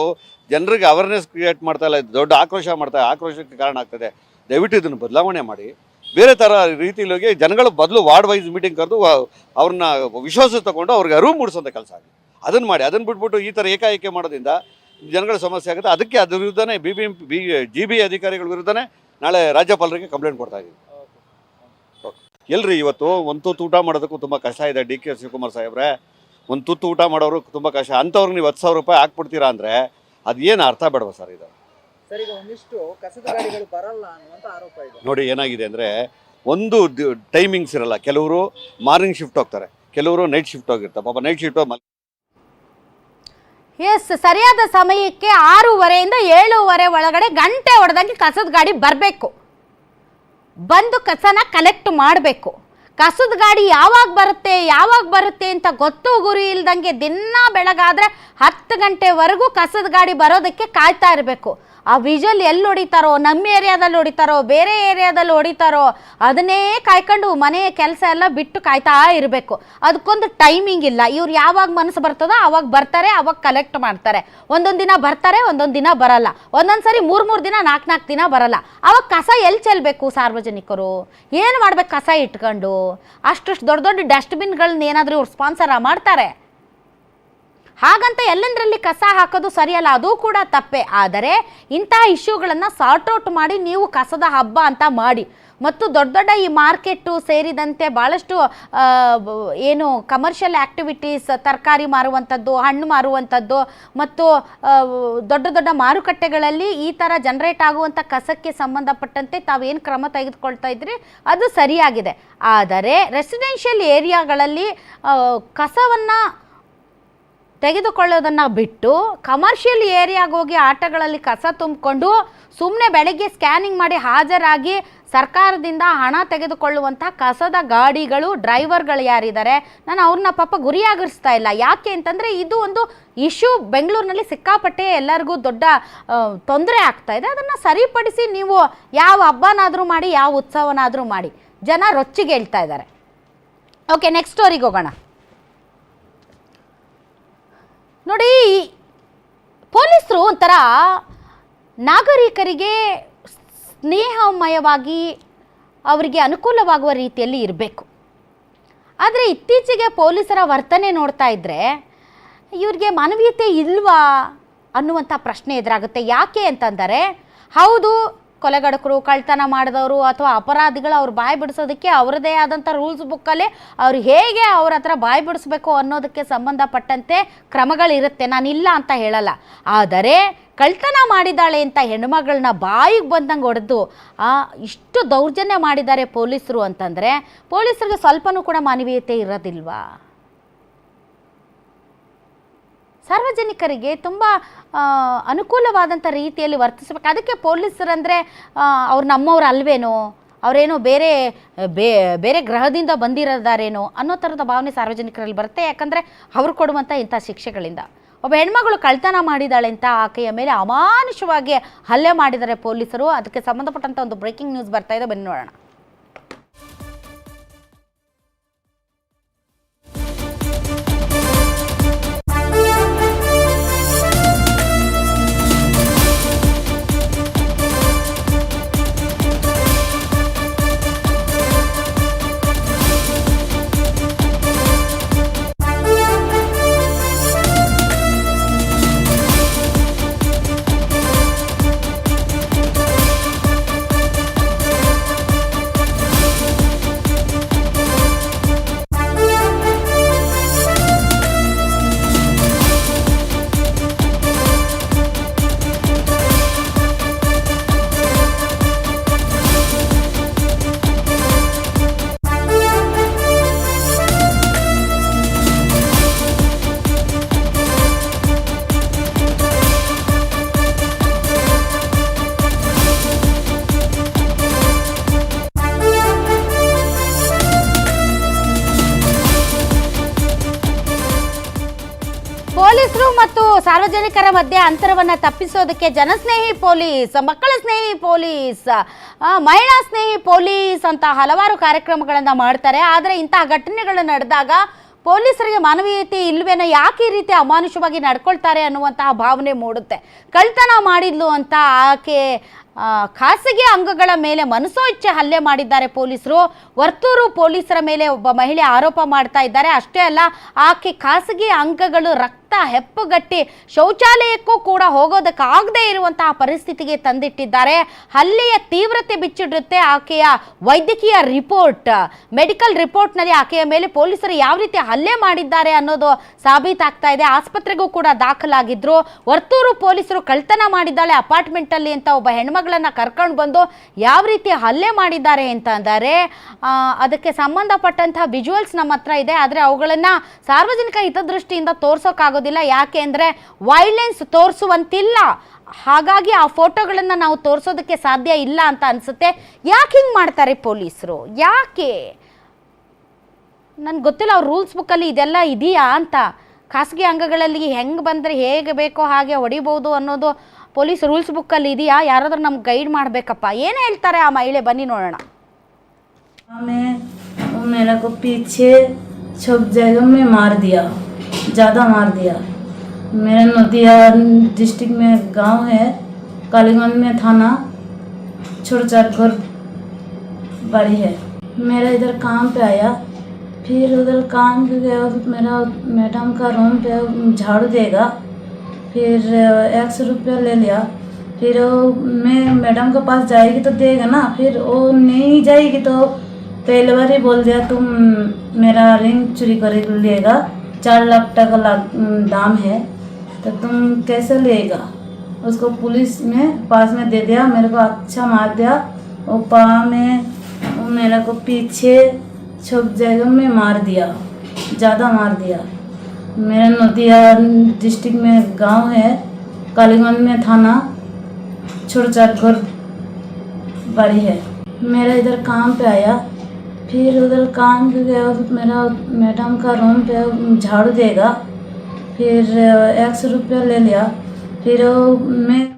Speaker 2: ಜನರಿಗೆ ಅವೇರ್ನೆಸ್ ಕ್ರಿಯೇಟ್ ಮಾಡ್ತಾ ಇಲ್ಲ, ದೊಡ್ಡ ಆಕ್ರೋಶ ಮಾಡ್ತಾ, ಆಕ್ರೋಶಕ್ಕೆ ಕಾರಣ ಆಗ್ತದೆ. ದಯವಿಟ್ಟು ಇದನ್ನು ಬದಲಾವಣೆ ಮಾಡಿ. ಬೇರೆ ಥರ ರೀತಿಯಲ್ಲಿ ಜನಗಳ ಬದಲು ವಾರ್ಡ್ ವೈಸ್ ಮೀಟಿಂಗ್ ಕರೆದು, ಅವ್ರನ್ನ ವಿಶ್ವಾಸ ತಗೊಂಡು ಅವ್ರಿಗೆ ಅರಿವು ಮೂಡಿಸೋಂಥ ಕೆಲಸ ಆಗಿ ಅದನ್ನು ಮಾಡಿ ಅದನ್ನು ಬಿಟ್ಬಿಟ್ಟು ಈ ಥರ ಏಕಾಏಕಿ ಮಾಡೋದ್ರಿಂದ ಜನಗಳ ಸಮಸ್ಯೆ ಆಗುತ್ತೆ. ಅದಕ್ಕೆ ಅದ್ರ ವಿರುದ್ಧನೇ B B M B G B ಅಧಿಕಾರಿಗಳ ವಿರುದ್ಧನೇ ನಾಳೆ ರಾಜ್ಯಪಾಲರಿಗೆ ಕಂಪ್ಲೇಂಟ್ ಕೊಡ್ತಾ ಇದ್ದೀವಿ. ಎಲ್ರಿ ಇವತ್ತು ಒಂದು ತುತ್ತು ಊಟ ಮಾಡೋದಕ್ಕೂ ತುಂಬ ಕಷ್ಟ ಇದೆ ಡಿ ಕೆ ಶಿವಕುಮಾರ್ ಸಾಹೇಬ್ರೆ. ಒಂದು ತುತ್ತು ಊಟ ಮಾಡೋರು ತುಂಬ ಕಷ್ಟ. ಅಂಥವ್ರಿಗೆ ನೀವು ಹತ್ತು ಸಾವಿರ ರೂಪಾಯಿ ಹಾಕ್ಬಿಡ್ತೀರಾ ಅಂದರೆ ಅದು ಏನು ಅರ್ಥ ಬೇಡವಾ ಸರ್ ಇದೆ? ನೋಡಿ ಏನಾಗಿದೆ ಅಂದರೆ ಒಂದು ಟೈಮಿಂಗ್ಸ್ ಇರಲ್ಲ. ಕೆಲವರು ಮಾರ್ನಿಂಗ್ ಶಿಫ್ಟ್ ಹೋಗ್ತಾರೆ. ಕೆಲವರು ನೈಟ್ ಶಿಫ್ಟ್ ಹೋಗಿರ್ತಾರೆ. ಪಾಪ ನೈಟ್ ಶಿಫ್ಟ್
Speaker 1: ಎಸ್ ಸರಿಯಾದ ಸಮಯಕ್ಕೆ ಆರೂವರೆಯಿಂದ ಏಳೂವರೆ ಒಳಗಡೆ ಗಂಟೆ ಹೊಡೆದಂಗೆ ಕಸದ ಗಾಡಿ ಬರಬೇಕು. ಬಂದು ಕಸನ ಕಲೆಕ್ಟ್ ಮಾಡಬೇಕು. ಕಸದ ಗಾಡಿ ಯಾವಾಗ ಬರುತ್ತೆ ಯಾವಾಗ ಬರುತ್ತೆ ಅಂತ ಗೊತ್ತು ಗುರಿ ಇಲ್ದಂಗೆ ದಿನ ಬೆಳಗಾದ್ರೆ ಹತ್ತು ಗಂಟೆವರೆಗೂ ಕಸದ ಗಾಡಿ ಬರೋದಕ್ಕೆ ಕಾಯ್ತಾ ಇರಬೇಕು. ಆ ವಿಜಲ್ ಎಲ್ಲಿ ಹೊಡಿತಾರೋ, ನಮ್ಮ ಏರಿಯಾದಲ್ಲಿ ಹೊಡಿತಾರೋ, ಬೇರೆ ಏರಿಯಾದಲ್ಲಿ ಹೊಡಿತಾರೋ, ಅದನ್ನೇ ಕಾಯ್ಕೊಂಡು ಮನೆ ಕೆಲಸ ಎಲ್ಲ ಬಿಟ್ಟು ಕಾಯ್ತಾ ಇರಬೇಕು. ಅದಕ್ಕೊಂದು ಟೈಮಿಂಗ್ ಇಲ್ಲ. ಇವ್ರು ಯಾವಾಗ ಮನಸ್ಸು ಬರ್ತದೋ ಅವಾಗ ಬರ್ತಾರೆ, ಅವಾಗ ಕಲೆಕ್ಟ್ ಮಾಡ್ತಾರೆ. ಒಂದೊಂದು ದಿನ ಬರ್ತಾರೆ, ಒಂದೊಂದು ದಿನ ಬರಲ್ಲ. ಒಂದೊಂದು ಸರಿ ಮೂರು ಮೂರು ದಿನ ನಾಲ್ಕು ನಾಲ್ಕು ದಿನ ಬರಲ್ಲ. ಅವಾಗ ಕಸ ಎಲ್ಲಿ ಚೆಲ್ಲಬೇಕು ಸಾರ್ವಜನಿಕರು? ಏನು ಮಾಡ್ಬೇಕು ಕಸ ಇಟ್ಕೊಂಡು? ಅಷ್ಟು ದೊಡ್ಡ ದೊಡ್ಡ ಡಸ್ಟ್ಬಿನ್ಗಳನ್ನ ಏನಾದರೂ ಇವ್ರು ಸ್ಪಾನ್ಸರ ಮಾಡ್ತಾರೆ? ಹಾಗಂತ ಎಲ್ಲೆಂದರಲ್ಲಿ ಕಸ ಹಾಕೋದು ಸರಿಯಲ್ಲ, ಅದು ಕೂಡ ತಪ್ಪೆ. ಆದರೆ ಇಂತಹ ಇಶ್ಯೂಗಳನ್ನು ಸಾರ್ಟ್ ಔಟ್ ಮಾಡಿ ನೀವು ಕಸದ ಹಬ್ಬ ಅಂತ ಮಾಡಿ. ಮತ್ತು ದೊಡ್ಡ ದೊಡ್ಡ ಈ ಮಾರ್ಕೆಟು ಸೇರಿದಂತೆ ಭಾಳಷ್ಟು ಏನು ಕಮರ್ಷಿಯಲ್ ಆ್ಯಕ್ಟಿವಿಟೀಸ್ ತರಕಾರಿ ಮಾರುವಂಥದ್ದು, ಹಣ್ಣು ಮಾರುವಂಥದ್ದು, ಮತ್ತು ದೊಡ್ಡ ದೊಡ್ಡ ಮಾರುಕಟ್ಟೆಗಳಲ್ಲಿ ಈ ಥರ ಜನರೇಟ್ ಆಗುವಂಥ ಕಸಕ್ಕೆ ಸಂಬಂಧಪಟ್ಟಂತೆ ತಾವೇನು ಕ್ರಮ ತೆಗೆದುಕೊಳ್ತಾ ಇದ್ರಿ, ಅದು ಸರಿಯಾಗಿದೆ. ಆದರೆ ರೆಸಿಡೆನ್ಷಿಯಲ್ ಏರಿಯಾಗಳಲ್ಲಿ ಕಸವನ್ನು ತೆಗೆದುಕೊಳ್ಳೋದನ್ನು ಬಿಟ್ಟು ಕಮರ್ಷಿಯಲ್ ಏರಿಯಾಗೆ ಹೋಗಿ ಆಟಗಳಲ್ಲಿ ಕಸ ತುಂಬಿಕೊಂಡು ಸುಮ್ಮನೆ ಬೆಳಗ್ಗೆ ಸ್ಕ್ಯಾನಿಂಗ್ ಮಾಡಿ ಹಾಜರಾಗಿ ಸರ್ಕಾರದಿಂದ ಹಣ ತೆಗೆದುಕೊಳ್ಳುವಂಥ ಕಸದ ಗಾಡಿಗಳು ಡ್ರೈವರ್ಗಳು ಯಾರಿದ್ದಾರೆ? ನಾನು ಅವ್ರನ್ನ ಪಾಪ ಗುರಿಯಾಗಿಸ್ತಾ ಇಲ್ಲ. ಯಾಕೆ ಅಂತಂದರೆ ಇದು ಒಂದು ಇಶ್ಯೂ ಬೆಂಗಳೂರಿನಲ್ಲಿ ಸಿಕ್ಕಾಪಟ್ಟೆ ಎಲ್ಲರಿಗೂ ದೊಡ್ಡ ತೊಂದರೆ ಆಗ್ತಾ ಇದೆ. ಅದನ್ನು ಸರಿಪಡಿಸಿ ನೀವು ಯಾವ ಹಬ್ಬನಾದರೂ ಮಾಡಿ, ಯಾವ ಉತ್ಸವನಾದರೂ ಮಾಡಿ. ಜನ ರೊಚ್ಚಿಗೆ ಹೇಳ್ತಾ ಇದ್ದಾರೆ. ಓಕೆ ನೆಕ್ಸ್ಟ್ ಸ್ಟೋರಿಗೆ ಹೋಗೋಣ. ನೋಡಿ, ಪೊಲೀಸರು ಒಂಥರ ನಾಗರಿಕರಿಗೆ ಸ್ನೇಹಮಯವಾಗಿ ಅವರಿಗೆ ಅನುಕೂಲವಾಗುವ ರೀತಿಯಲ್ಲಿ ಇರಬೇಕು. ಆದರೆ ಇತ್ತೀಚೆಗೆ ಪೊಲೀಸರ ವರ್ತನೆ ನೋಡ್ತಾ ಇದ್ದರೆ ಇವ್ರಿಗೆ ಮಾನವೀಯತೆ ಇಲ್ವಾ ಅನ್ನುವಂಥ ಪ್ರಶ್ನೆ ಎದುರಾಗುತ್ತೆ. ಯಾಕೆ ಅಂತಂದರೆ, ಹೌದು ಕೊಲೆಗಡಕರು ಕಳ್ತನ ಮಾಡಿದವರು ಅಥವಾ ಅಪರಾಧಿಗಳು ಅವ್ರು ಬಾಯಿ ಬಿಡಿಸೋದಕ್ಕೆ ಅವರದೇ ಆದಂಥ ರೂಲ್ಸ್ ಬುಕ್ಕಲ್ಲಿ ಅವ್ರು ಹೇಗೆ ಅವ್ರ ಹತ್ರ ಬಾಯಿ ಬಿಡಿಸ್ಬೇಕು ಅನ್ನೋದಕ್ಕೆ ಸಂಬಂಧಪಟ್ಟಂತೆ ಕ್ರಮಗಳಿರುತ್ತೆ. ನಾನು ಇಲ್ಲ ಅಂತ ಹೇಳಲ್ಲ. ಆದರೆ ಕಳ್ತನ ಮಾಡಿದ್ದಾಳೆ ಅಂತ ಹೆಣ್ಮಗಳನ್ನ ಬಾಯಿಗೆ ಬಂದಂಗೆ ಹೊಡೆದು ಇಷ್ಟು ದೌರ್ಜನ್ಯ ಮಾಡಿದ್ದಾರೆ ಪೊಲೀಸರು ಅಂತಂದರೆ ಪೊಲೀಸರಿಗೆ ಸ್ವಲ್ಪನೂ ಕೂಡ ಮಾನವೀಯತೆ ಇರೋದಿಲ್ವಾ? ಸಾರ್ವಜನಿಕರಿಗೆ ತುಂಬ ಅನುಕೂಲವಾದಂಥ ರೀತಿಯಲ್ಲಿ ವರ್ತಿಸಬೇಕು. ಅದಕ್ಕೆ ಪೊಲೀಸರಂದರೆ ಅವ್ರು ನಮ್ಮವ್ರು ಅಲ್ವೇನೋ, ಅವರೇನೋ ಬೇರೆ ಬೇರೆ ಗ್ರಹದಿಂದ ಬಂದಿರೋದಾರೇನೋ ಅನ್ನೋ ಥರದ ಭಾವನೆ ಸಾರ್ವಜನಿಕರಲ್ಲಿ ಬರುತ್ತೆ. ಯಾಕಂದರೆ ಅವ್ರು ಕೊಡುವಂಥ ಇಂಥ ಶಿಕ್ಷೆಗಳಿಂದ. ಒಬ್ಬ ಹೆಣ್ಮಗಳು ಕಳ್ತನ ಮಾಡಿದ್ದಾಳೆ ಅಂತ ಆಕೆಯ ಮೇಲೆ ಅಮಾನುಷವಾಗಿ ಹಲ್ಲೆ ಮಾಡಿದ್ದಾರೆ ಪೊಲೀಸರು. ಅದಕ್ಕೆ ಸಂಬಂಧಪಟ್ಟಂಥ ಒಂದು ಬ್ರೇಕಿಂಗ್ ನ್ಯೂಸ್ ಬರ್ತಾ ಇದೆ. ಬನ್ನಿ ನೋಡೋಣ. ಸಾರ್ವಜನಿಕರ ಮಧ್ಯೆ ಅಂತರವನ್ನ ತಪ್ಪಿಸೋದಕ್ಕೆ ಜನಸ್ನೇಹಿ ಪೊಲೀಸ್, ಮಕ್ಕಳ ಸ್ನೇಹಿ ಪೊಲೀಸ್ ಮಹಿಳಾ ಸ್ನೇಹಿ ಪೊಲೀಸ್ ಅಂತ ಹಲವಾರು ಕಾರ್ಯಕ್ರಮಗಳನ್ನ ಮಾಡ್ತಾರೆ. ಆದರೆ ಇಂತಹ ಘಟನೆಗಳು ನಡೆದಾಗ ಪೊಲೀಸರಿಗೆ ಮಾನವೀಯತೆ ಇಲ್ವೇನೋ, ಯಾಕೆ ಈ ರೀತಿ ಅಮಾನುಷವಾಗಿ ನಡ್ಕೊಳ್ತಾರೆ ಅನ್ನುವಂತಹ ಭಾವನೆ ಮೂಡುತ್ತೆ. ಕಳ್ತನ ಮಾಡಿದ್ಲು ಅಂತ ಆಕೆ ಖಾಸಗಿ ಅಂಗಗಳ ಮೇಲೆ ಮನಸೋ ಇಚ್ಛೆ ಹಲ್ಲೆ ಮಾಡಿದ್ದಾರೆ ಪೊಲೀಸರು. ವರ್ತೂರು ಪೊಲೀಸರ ಮೇಲೆ ಒಬ್ಬ ಮಹಿಳೆ ಆರೋಪ ಮಾಡ್ತಾ ಇದ್ದಾರೆ. ಅಷ್ಟೇ ಅಲ್ಲ, ಆಕೆ ಖಾಸಗಿ ಅಂಗಗಳು ರಕ್ತ ಹೆಪ್ಪುಗಟ್ಟಿ ಶೌಚಾಲಯಕ್ಕೂ ಕೂಡ ಹೋಗೋದಕ್ಕಾಗದೆ ಇರುವಂತಹ ಪರಿಸ್ಥಿತಿಗೆ ತಂದಿಟ್ಟಿದ್ದಾರೆ. ಹಲ್ಲೆಯ ತೀವ್ರತೆ ಬಿಚ್ಚಿಡುತ್ತೆ ಆಕೆಯ ವೈದ್ಯಕೀಯ ರಿಪೋರ್ಟ್. ಮೆಡಿಕಲ್ ರಿಪೋರ್ಟ್ನಲ್ಲಿ ಆಕೆಯ ಮೇಲೆ ಪೊಲೀಸರು ಯಾವ ರೀತಿ ಹಲ್ಲೆ ಮಾಡಿದ್ದಾರೆ ಅನ್ನೋದು ಸಾಬೀತಾಗ್ತಾ ಇದೆ. ಆಸ್ಪತ್ರೆಗೂ ಕೂಡ ದಾಖಲಾಗಿದ್ರು. ವರ್ತೂರು ಪೊಲೀಸರು ಕಳ್ತನ ಮಾಡಿದ್ದಾಳೆ ಅಪಾರ್ಟ್ಮೆಂಟ್ ಅಲ್ಲಿ ಅಂತ ಒಬ್ಬ ಹೆಣ್ಮಗಳನ್ನ ಕರ್ಕೊಂಡು ಬಂದು ಯಾವ ರೀತಿ ಹಲ್ಲೆ ಮಾಡಿದ್ದಾರೆ ಅಂತ ಅಂದರೆ ಅದಕ್ಕೆ ಸಂಬಂಧಪಟ್ಟಂತಹ ವಿಜುವಲ್ಸ್ ನಮ್ಮ ಹತ್ರ ಇದೆ. ಆದರೆ ಅವುಗಳನ್ನು ಸಾರ್ವಜನಿಕ ಹಿತದೃಷ್ಟಿಯಿಂದ ತೋರ್ಸೋಕ್ಕಾಗೋದಿಲ್ಲ ಯಾಕೆ ಅಂದರೆ ವೈಲೆನ್ಸ್ ತೋರಿಸುವಂತಿಲ್ಲ. ಹಾಗಾಗಿ ಆ ಫೋಟೋಗಳನ್ನು ನಾವು ತೋರಿಸೋದಕ್ಕೆ ಸಾಧ್ಯ ಇಲ್ಲ ಅಂತ ಅನಿಸುತ್ತೆ. ಯಾಕೆ ಹಿಂಗೆ ಮಾಡ್ತಾರೆ ಪೊಲೀಸರು? ಯಾಕೆ? ನನ್ಗೆ ಗೊತ್ತಿಲ್ಲ, ಅವ್ರ ರೂಲ್ಸ್ ಬುಕ್ಕಲ್ಲಿ ಇದೆಲ್ಲ ಇದೆಯಾ ಅಂತ. ಖಾಸಗಿ ಅಂಗಗಳಲ್ಲಿ ಹೆಂಗೆ ಬಂದರೆ ಹೇಗೆ ಬೇಕೋ ಹಾಗೆ ಹೊಡಿಬೋದು ಅನ್ನೋದು ಪೊಲೀಸ್ ರೂಲ್ಸ್ ಬುಕ್ಕಲ್ಲಿ ಇದೆಯಾ ಯಾರಾದ್ರೂ ನಮ್ಗೆ ಗೈಡ್ ಮಾಡಬೇಕಪ್ಪ ಏನು ಹೇಳ್ತಾರೆ ಆ ಮಹಿಳೆ ಬನ್ನಿ ನೋಡೋಣ
Speaker 3: में वो मेरे को पीछे छुप जगह में मार दिया ज़्यादा मार दिया मेरा नदिया डिस्ट्रिक्ट में गांव है कालीगंज में थाना छोड़चार घर बाड़ी है मेरा इधर काम पे आया फिर उधर काम पे गया मेरा मैडम का रूम पे झाड़ू देगा फिर एक सौ रुपया ले लिया। फिर वो मैं मैडम के पास जाएगी तो देगा ना। फिर वो नहीं जाएगी तो पहले बार ही बोल दिया, तुम मेरा रिंग चोरी कर लिएगा चार लाख टका लाख दाम है तो तुम कैसे लेगा? उसको पुलिस में पास में दे दिया, मेरे को अच्छा मार दिया। वो पा में मेरे को पीछे छुप जगह में मार दिया, ज़्यादा मार दिया। मेरा नदिया डिस्ट्रिक्ट में गाँव है, कालीगंज में थाना, छोड़चार घर बाड़ी है। मेरा इधर काम पे आया, फिर उधर काम पे गया, मेरा मैडम का रूम पे झाड़ू देगा, फिर एक सौ रुपया ले लिया, फिर मैं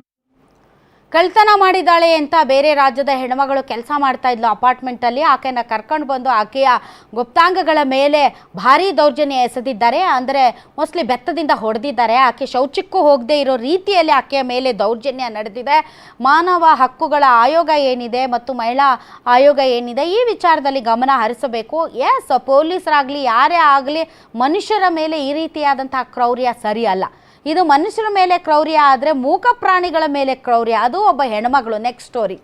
Speaker 1: ಕಳ್ತನ ಮಾಡಿದ್ದಾಳೆ ಅಂತ ಬೇರೆ ರಾಜ್ಯದ ಹೆಣ್ಮಗಳು ಕೆಲಸ ಮಾಡ್ತಾ ಇದ್ಲು ಅಪಾರ್ಟ್ಮೆಂಟಲ್ಲಿ ಆಕೆಯನ್ನು ಕರ್ಕೊಂಡು ಬಂದು ಆಕೆಯ ಗುಪ್ತಾಂಗಗಳ ಮೇಲೆ ಭಾರೀ ದೌರ್ಜನ್ಯ ಎಸೆದಿದ್ದಾರೆ. ಅಂದರೆ ಮೋಸ್ಟ್ಲಿ ಬೆತ್ತದಿಂದ ಹೊಡೆದಿದ್ದಾರೆ. ಆಕೆ ಶೌಚಕ್ಕೂ ಹೋಗದೆ ಇರೋ ರೀತಿಯಲ್ಲಿ ಆಕೆಯ ಮೇಲೆ ದೌರ್ಜನ್ಯ ನಡೆದಿದೆ. ಮಾನವ ಹಕ್ಕುಗಳ ಆಯೋಗ ಏನಿದೆ ಮತ್ತು ಮಹಿಳಾ ಆಯೋಗ ಏನಿದೆ ಈ ವಿಚಾರದಲ್ಲಿ ಗಮನ ಹರಿಸಬೇಕು. ಎಸ್ ಪೊಲೀಸರಾಗಲಿ, ಯಾರೇ ಆಗಲಿ ಮನುಷ್ಯರ ಮೇಲೆ ಈ ರೀತಿಯಾದಂತಹ ಕ್ರೌರ್ಯ ಸರಿಯಲ್ಲ. ಇದು ಮನುಷ್ಯರ ಮೇಲೆ ಕ್ರೌರ್ಯ ಆದರೆ ಮೂಕ ಪ್ರಾಣಿಗಳ ಮೇಲೆ ಕ್ರೌರ್ಯ. ಅದು ಒಬ್ಬ ಹೆಣ್ಮಗಳು. ನೆಕ್ಸ್ಟ್ ಸ್ಟೋರಿ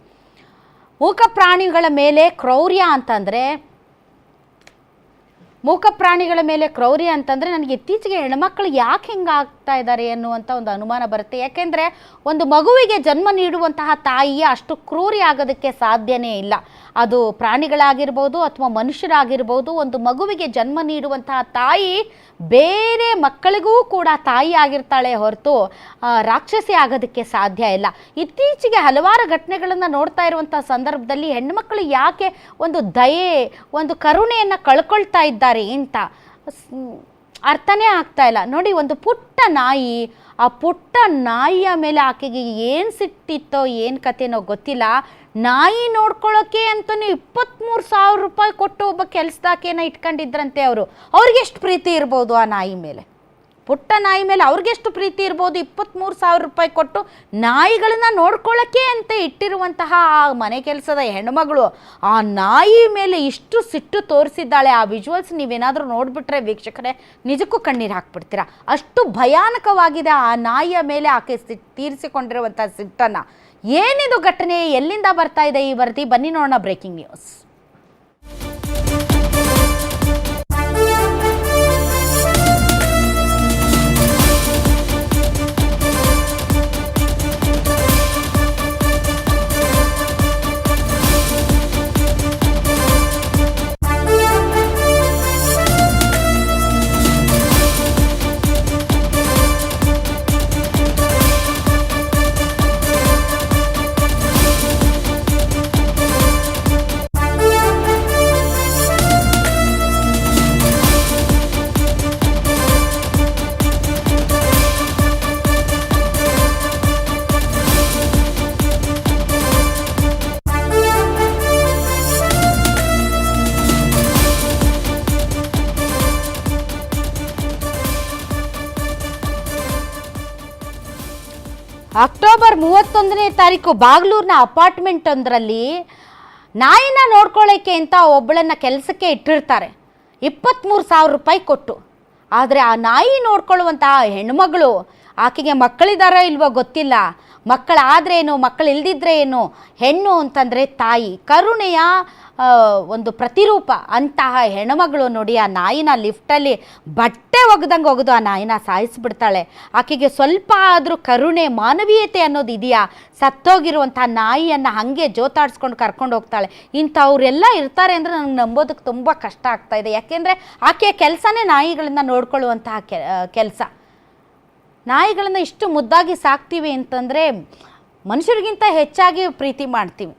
Speaker 1: ಮೂಕ ಪ್ರಾಣಿಗಳ ಮೇಲೆ ಕ್ರೌರ್ಯ ಅಂತಂದರೆ, ಮೂಕ ಪ್ರಾಣಿಗಳ ಮೇಲೆ ಕ್ರೌರ್ಯ ಅಂತಂದರೆ, ನನಗೆ ಇತ್ತೀಚೆಗೆ ಹೆಣ್ಮಕ್ಳು ಯಾಕೆ ಹಿಂಗೆ ಆಗ್ತಾ ಇದ್ದಾರೆ ಅನ್ನುವಂಥ ಒಂದು ಅನುಮಾನ ಬರುತ್ತೆ. ಯಾಕೆಂದರೆ ಒಂದು ಮಗುವಿಗೆ ಜನ್ಮ ನೀಡುವಂತಹ ತಾಯಿಯ ಅಷ್ಟು ಕ್ರೂರಿ ಆಗೋದಕ್ಕೆ ಸಾಧ್ಯನೇ ಇಲ್ಲ. ಅದು ಪ್ರಾಣಿಗಳಾಗಿರ್ಬೋದು ಅಥವಾ ಮನುಷ್ಯರಾಗಿರ್ಬೋದು, ಒಂದು ಮಗುವಿಗೆ ಜನ್ಮ ನೀಡುವಂತಹ ತಾಯಿ ಬೇರೆ ಮಕ್ಕಳಿಗೂ ಕೂಡ ತಾಯಿ ಆಗಿರ್ತಾಳೆ ಹೊರತು ರಾಕ್ಷಸಿ ಆಗೋದಕ್ಕೆ ಸಾಧ್ಯ ಇಲ್ಲ. ಇತ್ತೀಚೆಗೆ ಹಲವಾರು ಘಟನೆಗಳನ್ನು ನೋಡ್ತಾ ಇರುವಂಥ ಸಂದರ್ಭದಲ್ಲಿ ಹೆಣ್ಣುಮಕ್ಕಳು ಯಾಕೆ ಒಂದು ದಯೆ, ಒಂದು ಕರುಣೆಯನ್ನು ಕಳ್ಕೊಳ್ತಾ ಇದ್ದಾರೆ ಸ್- ಅರ್ಥನೇ ಆಗ್ತಾ ಇಲ್ಲ. ನೋಡಿ, ಒಂದು ಪುಟ್ಟ ನಾಯಿ, ಆ ಪುಟ್ಟ ನಾಯಿಯ ಮೇಲೆ ಆಕೆಗೆ ಏನು ಸಿಟ್ಟಿತ್ತೋ, ಏನು ಕಥೆನೋ ಗೊತ್ತಿಲ್ಲ. ನಾಯಿ ನೋಡ್ಕೊಳ್ಳೋಕೆ ಅಂತಲೂ ಇಪ್ಪತ್ತ್ಮೂರು ಸಾವಿರ ರೂಪಾಯಿ ಕೊಟ್ಟು ಒಬ್ಬ ಕೆಲಸದಾಕೆನ ಇಟ್ಕೊಂಡಿದ್ರಂತೆ ಅವರು. ಅವ್ರಿಗೆ ಎಷ್ಟು ಪ್ರೀತಿ ಇರ್ಬೋದು ಆ ನಾಯಿ ಮೇಲೆ? ಪುಟ್ಟ ನಾಯಿ ಮೇಲೆ ಅವ್ರಿಗೆಷ್ಟು ಪ್ರೀತಿ ಇರ್ಬೋದು? ಇಪ್ಪತ್ತ್ಮೂರು ಸಾವಿರ ರೂಪಾಯಿ ಕೊಟ್ಟು ನಾಯಿಗಳನ್ನ ನೋಡ್ಕೊಳ್ಳೋಕ್ಕೆ ಅಂತ ಇಟ್ಟಿರುವಂತಹ ಆ ಮನೆ ಕೆಲಸದ ಹೆಣ್ಮಗಳು, ಆ ನಾಯಿ ಮೇಲೆ ಇಷ್ಟು ಸಿಟ್ಟು ತೋರಿಸಿದ್ದಾಳೆ, ಆ ವಿಜುವಲ್ಸ್ ನೀವೇನಾದರೂ ನೋಡಿಬಿಟ್ರೆ ವೀಕ್ಷಕರೇ, ನಿಜಕ್ಕೂ ಕಣ್ಣೀರು ಹಾಕ್ಬಿಡ್ತೀರಾ? ಅಷ್ಟು ಭಯಾನಕವಾಗಿದೆ ಆ ನಾಯಿಯ ಮೇಲೆ ಆಕೆ ಸಿ ತೀರಿಸಿಕೊಂಡಿರುವಂಥ ಸಿಟ್ಟನ್ನು. ಏನಿದು ಘಟನೆ? ಎಲ್ಲಿಂದ ಬರ್ತಾ ಇದೆ ಈ ವರದಿ? ಬನ್ನಿ ನೋಡೋಣ ಬ್ರೇಕಿಂಗ್ ನ್ಯೂಸ್ ತಾರೀಕು ಬಾಗ್ಲೂರಿನ ಅಪಾರ್ಟ್ಮೆಂಟ್ ಒಂದರಲ್ಲಿ ನಾಯಿನ ನೋಡ್ಕೊಳ್ಳೋಕ್ಕೆ ಅಂತ ಒಬ್ಬಳನ್ನು ಕೆಲಸಕ್ಕೆ ಇಟ್ಟಿರ್ತಾರೆ. ಇಪ್ಪತ್ತ್ಮೂರು ಸಾವಿರ ರೂಪಾಯಿ ಕೊಟ್ಟು. ಆದರೆ ಆ ನಾಯಿ ನೋಡ್ಕೊಳ್ಳುವಂಥ ಹೆಣ್ಮಗಳು ಆಕೆಗೆ ಮಕ್ಕಳಿದಾರೋ ಇಲ್ವೋ ಗೊತ್ತಿಲ್ಲ. ಮಕ್ಕಳಾದ್ರೇನು ಮಕ್ಕಳು ಇಲ್ದಿದ್ರೆ ಏನು ಹೆಣ್ಣು ಅಂತಂದರೆ ತಾಯಿ. ಕರುಣೆಯ ಒಂದು ಪ್ರತಿರೂಪ. ಅಂತಹ ಹೆಣ್ಮಗಳು ನೋಡಿ, ಆ ನಾಯಿನ ಲಿಫ್ಟಲ್ಲಿ ಬಟ್ಟೆ ಒಗ್ದಂಗೆ ಒಗೆದು ಆ ನಾಯಿನ ಸಾಯಿಸ್ಬಿಡ್ತಾಳೆ. ಆಕೆಗೆ ಸ್ವಲ್ಪ ಆದರೂ ಕರುಣೆ, ಮಾನವೀಯತೆ ಅನ್ನೋದು ಇದೆಯಾ? ಸತ್ತೋಗಿರುವಂಥ ನಾಯಿಯನ್ನು ಹಾಗೆ ಜೋತಾಡಿಸ್ಕೊಂಡು ಕರ್ಕೊಂಡು ಹೋಗ್ತಾಳೆ. ಇಂಥವರೆಲ್ಲ ಇರ್ತಾರೆ ಅಂದರೆ ನನಗೆ ನಂಬೋದಕ್ಕೆ ತುಂಬ ಕಷ್ಟ ಆಗ್ತಾ ಇದೆ. ಯಾಕೆಂದರೆ ಆಕೆಯ ಕೆಲಸನೇ ನಾಯಿಗಳನ್ನ ನೋಡ್ಕೊಳ್ಳುವಂತಹ ಕೆಲಸ. ನಾಯಿಗಳನ್ನು ಇಷ್ಟು ಮುದ್ದಾಗಿ ಸಾಕ್ತೀವಿ ಅಂತಂದರೆ ಮನುಷ್ಯರಿಗಿಂತ ಹೆಚ್ಚಾಗಿ ಪ್ರೀತಿ ಮಾಡ್ತೀವಿ.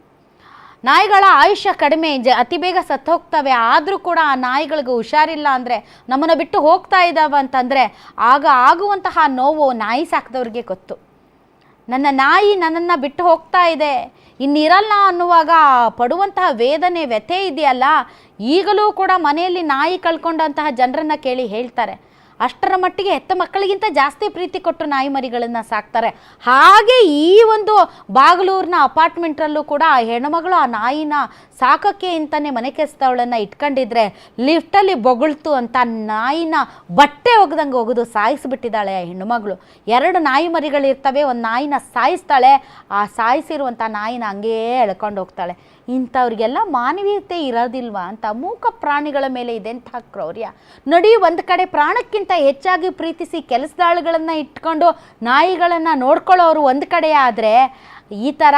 Speaker 1: ನಾಯಿಗಳ ಆಯುಷ್ಯ ಕಡಿಮೆ, ಜ ಅತಿ ಬೇಗ ಸತ್ತು ಹೋಗ್ತವೆ ಆದರೂ ಕೂಡ ಆ ನಾಯಿಗಳಿಗೆ ಹುಷಾರಿಲ್ಲ ಅಂದರೆ ನಮ್ಮನ್ನು ಬಿಟ್ಟು ಹೋಗ್ತಾ ಇದ್ದಾವೆ ಅಂತಂದರೆ ಆಗ ಆಗುವಂತಹ ನೋವು ನಾಯಿ ಸಾಕಿದವ್ರಿಗೆ ಗೊತ್ತು. ನನ್ನ ನಾಯಿ ನನ್ನನ್ನು ಬಿಟ್ಟು ಹೋಗ್ತಾ ಇದೆ, ಇನ್ನಿರಲ್ಲ ಅನ್ನುವಾಗ ಪಡುವಂತಹ ವೇದನೆ ವ್ಯಥೆ ಇದೆಯಲ್ಲ, ಈಗಲೂ ಕೂಡ ಮನೆಯಲ್ಲಿ ನಾಯಿ ಕಳ್ಕೊಂಡಂತಹ ಜನರನ್ನು ಕೇಳಿ ಹೇಳ್ತಾರೆ. ಅಷ್ಟರ ಮಟ್ಟಿಗೆ ಹೆತ್ತ ಮಕ್ಕಳಿಗಿಂತ ಜಾಸ್ತಿ ಪ್ರೀತಿ ಕೊಟ್ಟು ನಾಯಿ ಮರಿಗಳನ್ನು ಸಾಕ್ತಾರೆ. ಹಾಗೆ ಈ ಒಂದು ಬಾಗಲೂರಿನ ಅಪಾರ್ಟ್ಮೆಂಟ್ರಲ್ಲೂ ಕೂಡ ಆ ಹೆಣ್ಣುಮಗಳು ಆ ನಾಯಿನ ಸಾಕೋಕ್ಕೆ ಅಂತಲೇ ಮನೆ ಕೆಸ್ತವಳನ್ನು ಇಟ್ಕೊಂಡಿದ್ರೆ ಲಿಫ್ಟಲ್ಲಿ ಬೊಗಳ್ತು ಅಂತ ನಾಯಿನ ಬಟ್ಟೆ ಒಗ್ದಂಗೆ ಒಗೆದು ಸಾಯಿಸಿಬಿಟ್ಟಿದ್ದಾಳೆ ಆ ಹೆಣ್ಣುಮಗಳು ಎರಡು ನಾಯಿ ಮರಿಗಳಿರ್ತವೆ, ಒಂದು ನಾಯಿನ ಸಾಯಿಸ್ತಾಳೆ, ಆ ಸಾಯಿಸಿರುವಂಥ ನಾಯಿನ ಹಂಗೇ ಎಳ್ಕೊಂಡು ಹೋಗ್ತಾಳೆ. ಇಂಥವ್ರಿಗೆಲ್ಲ ಮಾನವೀಯತೆ ಇರೋದಿಲ್ವಾ ಅಂತ ಮೂಕ ಪ್ರಾಣಿಗಳ ಮೇಲೆ ಇದೆಂಥ ಕ್ರೌರ್ಯ. ನಡಿ ಒಂದು ಕಡೆ ಪ್ರಾಣಕ್ಕಿಂತ ಹೆಚ್ಚಾಗಿ ಪ್ರೀತಿಸಿ ಕೆಲಸದಾಳುಗಳನ್ನು ಇಟ್ಕೊಂಡು ನಾಯಿಗಳನ್ನು ನೋಡ್ಕೊಳ್ಳೋರು ಒಂದು ಕಡೆ ಆದರೆ ಈ ಥರ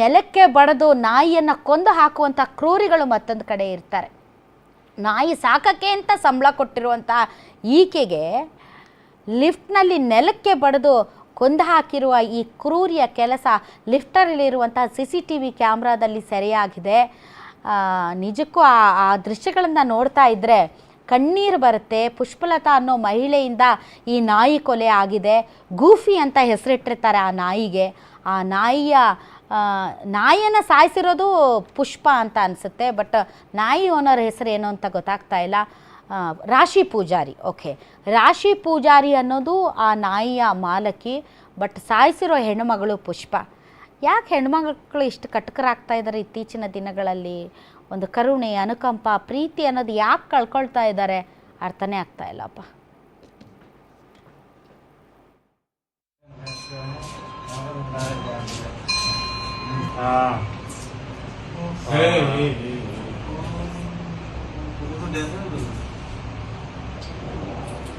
Speaker 1: ನೆಲಕ್ಕೆ ಬಡದು ನಾಯಿಯನ್ನು ಕೊಂದು ಹಾಕುವಂಥ ಕ್ರೂರಿಗಳು ಮತ್ತೊಂದು ಕಡೆ ಇರ್ತಾರೆ. ನಾಯಿ ಸಾಕಕ್ಕೆ ಅಂತ ಸಂಬಳ ಕೊಟ್ಟಿರುವಂಥ ಈಕೆಗೆ ಲಿಫ್ಟ್ನಲ್ಲಿ ನೆಲಕ್ಕೆ ಬಡಿದು ಕೊಂದು ಹಾಕಿರುವ ಈ ಕ್ರೂರಿಯ ಕೆಲಸ ಲಿಫ್ಟರಲ್ಲಿರುವಂತಹ ಸಿ ಸಿ ಟಿ ವಿ ಕ್ಯಾಮ್ರಾದಲ್ಲಿ ಸೆರೆಯಾಗಿದೆ. ನಿಜಕ್ಕೂ ಆ ಆ ದೃಶ್ಯಗಳನ್ನು ನೋಡ್ತಾ ಇದ್ದರೆ ಕಣ್ಣೀರು ಬರುತ್ತೆ. ಪುಷ್ಪಲತಾ ಅನ್ನೋ ಮಹಿಳೆಯಿಂದ ಈ ನಾಯಿ ಕೊಲೆ ಆಗಿದೆ. ಗೂಫಿ ಅಂತ ಹೆಸರಿಟ್ಟಿರ್ತಾರೆ ಆ ನಾಯಿಗೆ. ಆ ನಾಯಿಯ ನಾಯಿಯನ್ನು ಸಾಯಿಸಿರೋದು ಪುಷ್ಪ ಅಂತ ಅನಿಸುತ್ತೆ. ಬಟ್ ನಾಯಿ ಓನರ್ ಹೆಸರು ಏನು ಅಂತ ಗೊತ್ತಾಗ್ತಾ ಇಲ್ಲ. ರಾಶಿ ಪೂಜಾರಿ ಓಕೆ. ರಾಶಿ ಪೂಜಾರಿ ಅನ್ನೋದು ಆ ನಾಯಿಯ ಮಾಲಕಿ ಬಟ್ ಸಾಯಿಸಿರೋ ಹೆಣ್ಣುಮಗಳು ಪುಷ್ಪ. ಯಾಕೆ ಹೆಣ್ಮಕ್ಳು ಇಷ್ಟು ಕಟ್ಕರಾಗ್ತಾ ಇದ್ದಾರೆ ಇತ್ತೀಚಿನ ದಿನಗಳಲ್ಲಿ? ಒಂದು ಕರುಣೆ ಅನುಕಂಪ ಪ್ರೀತಿ ಅನ್ನೋದು ಯಾಕೆ ಕಳ್ಕೊಳ್ತಾ ಇದ್ದಾರೆ ಅರ್ಥನೇ ಆಗ್ತಾ ಇಲ್ಲಪ್ಪ.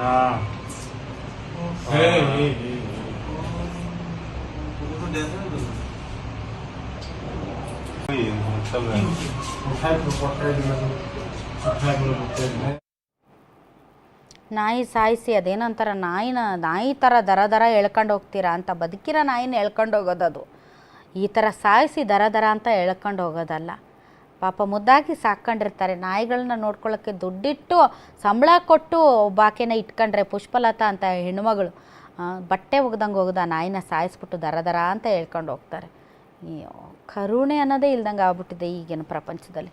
Speaker 4: Ah.
Speaker 5: I'm going to
Speaker 4: go
Speaker 5: to the hospital.
Speaker 4: I'm going to go to the hospital.
Speaker 1: ನಾಯಿ ಸಾಯಿಸಿ, ಅದೇನಂತಾರ ನಾಯಿನ, ನಾಯಿ ಥರ ದರ ದರ ಎಳ್ಕೊಂಡು ಹೋಗ್ತೀರಾ ಅಂತ ಬದುಕಿರೋ ನಾಯಿನ ಎಳ್ಕೊಂಡು ಹೋಗೋದದು ಈ ಥರ ಸಾಯಿಸಿ ದರ ದರ ಅಂತ ಎಳ್ಕೊಂಡು ಹೋಗೋದಲ್ಲ. ಪಾಪ ಮುದ್ದಾಗಿ ಸಾಕ್ಕೊಂಡಿರ್ತಾರೆ. ನಾಯಿಗಳನ್ನ ನೋಡ್ಕೊಳ್ಳೋಕ್ಕೆ ದುಡ್ಡಿಟ್ಟು ಸಂಬಳ ಕೊಟ್ಟು ಬಾಕೆನ ಇಟ್ಕೊಂಡ್ರೆ ಪುಷ್ಪಲತಾ ಅಂತ ಹೆಣ್ಮಗಳು ಬಟ್ಟೆ ಒಗ್ದಂಗೆ ಹೋಗೋದು, ನಾಯಿನ ಸಾಯಿಸ್ಬಿಟ್ಟು ದರ ದರ ಅಂತ ಹೇಳ್ಕೊಂಡು ಹೋಗ್ತಾರೆ. ಕರುಣೆ ಅನ್ನೋದೇ ಇಲ್ದಂಗೆ ಆಗ್ಬಿಟ್ಟಿದೆ ಈಗಿನ ಪ್ರಪಂಚದಲ್ಲಿ.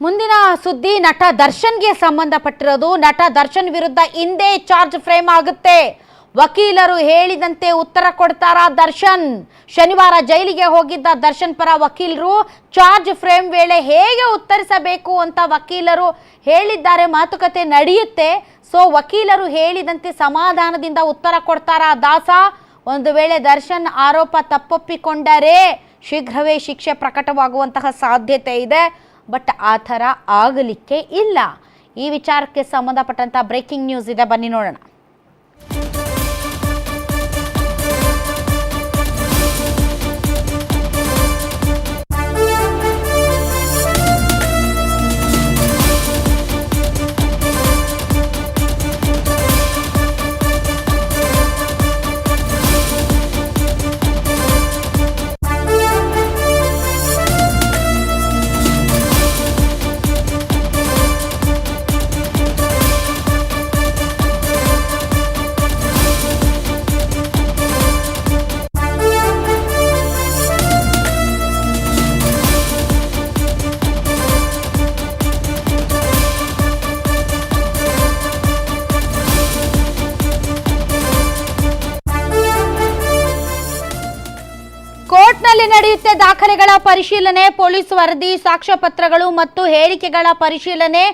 Speaker 1: ಮುಂದಿನ ಸುದ್ದಿ, ನಟ ದರ್ಶನ್ಗೆ ಸಂಬಂಧಪಟ್ಟಿರೋದು, ನಟ ದರ್ಶನ್ ವಿರುದ್ಧ ಹಿಂದೆ ಚಾರ್ಜ್ ಫ್ರೇಮ್ ಆಗುತ್ತೆ. ವಕೀಲರು ಹೇಳಿದಂತೆ ಉತ್ತರ ಕೊಡ್ತಾರಾ ದರ್ಶನ್? ಶನಿವಾರ ಜೈಲಿಗೆ ಹೋಗಿದ್ದ ದರ್ಶನ್ ಪರ ವಕೀಲರು, ಚಾರ್ಜ್ ಫ್ರೇಮ್ ವೇಳೆ ಹೇಗೆ ಉತ್ತರಿಸಬೇಕು ಅಂತ ವಕೀಲರು ಹೇಳಿದ್ದಾರೆ, ಮಾತುಕತೆ ನಡೆಯುತ್ತೆ. ಸೊ, ವಕೀಲರು ಹೇಳಿದಂತೆ ಸಮಾಧಾನದಿಂದ ಉತ್ತರ ಕೊಡ್ತಾರಾ ದಾಸ? ಒಂದು ವೇಳೆ ದರ್ಶನ್ ಆರೋಪ ತಪ್ಪೊಪ್ಪಿಕೊಂಡರೆ ಶೀಘ್ರವೇ ಶಿಕ್ಷೆ ಪ್ರಕಟವಾಗುವಂತಹ ಸಾಧ್ಯತೆ ಇದೆ. ಬಟ್ ಆ ಥರ ಆಗಲಿಕ್ಕೆ ಇಲ್ಲ. ಈ ವಿಚಾರಕ್ಕೆ ಸಂಬಂಧಪಟ್ಟಂಥ ಬ್ರೇಕಿಂಗ್ ನ್ಯೂಸ್ ಇದೆ. ಬನ್ನಿ ನೋಡೋಣ. ಪರಿಶೀಲನೆ ಪೊಲೀಸ್ ವರದಿ ಸಾಕ್ಷ್ಯಪತ್ರಗಳು ಮತ್ತು ಹೇಳಿಕೆಗಳ ಪರಿಶೀಲನೆ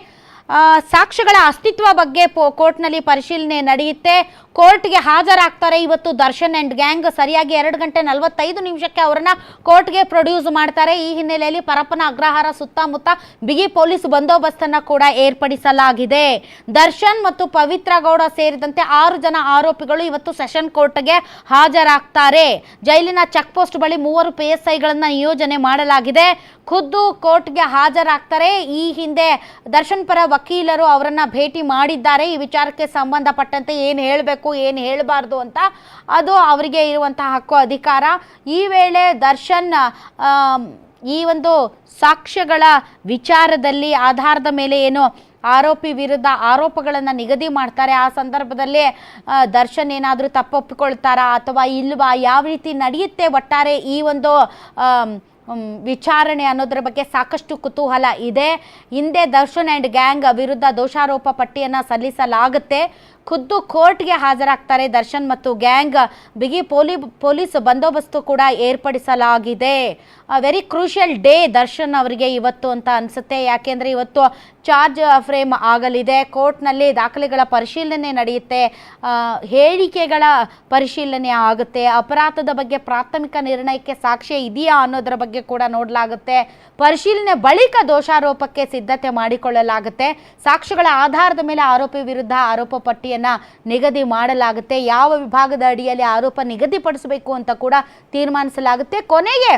Speaker 1: ಸಾಕ್ಷ್ಯಗಳ ಅಸ್ತಿತ್ವ ಬಗ್ಗೆ ಕೋರ್ಟ್ನಲ್ಲಿ ಪರಿಶೀಲನೆ ನಡೆಯುತ್ತೆ. ಕೋರ್ಟ್ಗೆ ಹಾಜರಾಗ್ತಾರೆ. ಇವತ್ತು ದರ್ಶನ್ ಅಂಡ್ ಗ್ಯಾಂಗ್ ಸರಿಯಾಗಿ ಎರಡು ಗಂಟೆ ನಲವತ್ತೈದು ನಿಮಿಷಕ್ಕೆ ಅವರನ್ನ ಕೋರ್ಟ್ಗೆ ಪ್ರೊಡ್ಯೂಸ್ ಮಾಡ್ತಾರೆ. ಈ ಹಿನ್ನೆಲೆಯಲ್ಲಿ ಪರಪ್ಪನ ಅಗ್ರಹಾರ ಸುತ್ತಮುತ್ತ ಬಿಗಿ ಪೊಲೀಸ್ ಬಂದೋಬಸ್ತನ್ನು ಕೂಡ ಏರ್ಪಡಿಸಲಾಗಿದೆ. ದರ್ಶನ್ ಮತ್ತು ಪವಿತ್ರ ಗೌಡ ಸೇರಿದಂತೆ ಆರು ಜನ ಆರೋಪಿಗಳು ಇವತ್ತು ಸೆಷನ್ ಕೋರ್ಟ್ಗೆ ಹಾಜರಾಗ್ತಾರೆ. ಜೈಲಿನ ಚೆಕ್ ಪೋಸ್ಟ್ ಬಳಿ ಮೂವರು ಪಿ ಎಸ್ ನಿಯೋಜನೆ ಮಾಡಲಾಗಿದೆ. ಖುದ್ದು ಕೋರ್ಟ್ಗೆ ಹಾಜರಾಗ್ತಾರೆ. ಈ ಹಿಂದೆ ದರ್ಶನ್ ಪರ ವಕೀಲರು ಅವರನ್ನ ಭೇಟಿ ಮಾಡಿದ್ದಾರೆ. ಈ ವಿಚಾರಕ್ಕೆ ಸಂಬಂಧಪಟ್ಟಂತೆ ಏನು ಹೇಳಬೇಕು ಏನು ಹೇಳಬಾರ್ದು ಅಂತ, ಅದು ಅವರಿಗೆ ಇರುವಂತಹ ಹಕ್ಕು, ಅಧಿಕಾರ. ಈ ವೇಳೆ ದರ್ಶನ್ ಈ ಒಂದು ಸಾಕ್ಷ್ಯಗಳ ವಿಚಾರದಲ್ಲಿ ಆಧಾರದ ಮೇಲೆ ಏನು ಆರೋಪಿ ವಿರುದ್ಧ ಆರೋಪಗಳನ್ನು ನಿಗದಿ ಮಾಡ್ತಾರೆ, ಆ ಸಂದರ್ಭದಲ್ಲಿ ದರ್ಶನ್ ಏನಾದರೂ ತಪ್ಪೊಪ್ಪಿಕೊಳ್ತಾರಾ ಅಥವಾ ಇಲ್ವಾ, ಯಾವ ರೀತಿ ನಡೆಯುತ್ತೆ ಒಟ್ಟಾರೆ ಈ ಒಂದು ವಿಚಾರಣೆ ಅನ್ನೋದ್ರ ಬಗ್ಗೆ ಸಾಕಷ್ಟು ಕುತೂಹಲ ಇದೆ. ಹಿಂದೆ ದರ್ಶನ್ ಆ್ಯಂಡ್ ಗ್ಯಾಂಗ್ ವಿರುದ್ಧ ದೋಷಾರೋಪ ಪಟ್ಟಿಯನ್ನು ಸಲ್ಲಿಸಲಾಗುತ್ತೆ. ಖುದ್ದು ಕೋರ್ಟ್ಗೆ ಹಾಜರಾಗ್ತಾರೆ. ದರ್ಶನ್ ಮತ್ತು ಗ್ಯಾಂಗ್ ಬಿಗಿ ಪೊಲಿ, ಪೊಲೀಸ್ ಬಂದೋಬಸ್ತು ಕೂಡ ಏರ್ಪಡಿಸಲಾಗಿದೆ. ವೆರಿ ಕ್ರೂಷಿಯಲ್ ಡೇ ದರ್ಶನ್ ಅವರಿಗೆ ಇವತ್ತು ಅಂತ ಅನಿಸುತ್ತೆ. ಯಾಕೆಂದರೆ ಇವತ್ತು ಚಾರ್ಜ್ ಫ್ರೇಮ್ ಆಗಲಿದೆ. ಕೋರ್ಟ್ನಲ್ಲಿ ದಾಖಲೆಗಳ ಪರಿಶೀಲನೆ ನಡೆಯುತ್ತೆ. ಹೇಳಿಕೆಗಳ ಪರಿಶೀಲನೆ ಆಗುತ್ತೆ. ಅಪರಾಧದ ಬಗ್ಗೆ ಪ್ರಾಥಮಿಕ ನಿರ್ಣಯಕ್ಕೆ ಸಾಕ್ಷ್ಯ ಇದೆಯಾ ಅನ್ನೋದರ ಬಗ್ಗೆ ಕೂಡ ನೋಡಲಾಗುತ್ತೆ. ಪರಿಶೀಲನೆ ಬಳಿಕ ದೋಷಾರೋಪಕ್ಕೆ ಸಿದ್ಧತೆ ಮಾಡಿಕೊಳ್ಳಲಾಗುತ್ತೆ. ಸಾಕ್ಷ್ಯಗಳ ಆಧಾರದ ಮೇಲೆ ಆರೋಪಿ ವಿರುದ್ಧ ಆರೋಪ ಪಟ್ಟಿಯನ್ನು ನಿಗದಿ ಮಾಡಲಾಗುತ್ತೆ. ಯಾವ ವಿಭಾಗದ ಅಡಿಯಲ್ಲಿ ಆರೋಪ ನಿಗದಿಪಡಿಸಬೇಕು ಅಂತ ಕೂಡ ತೀರ್ಮಾನಿಸಲಾಗುತ್ತೆ. ಕೊನೆಗೆ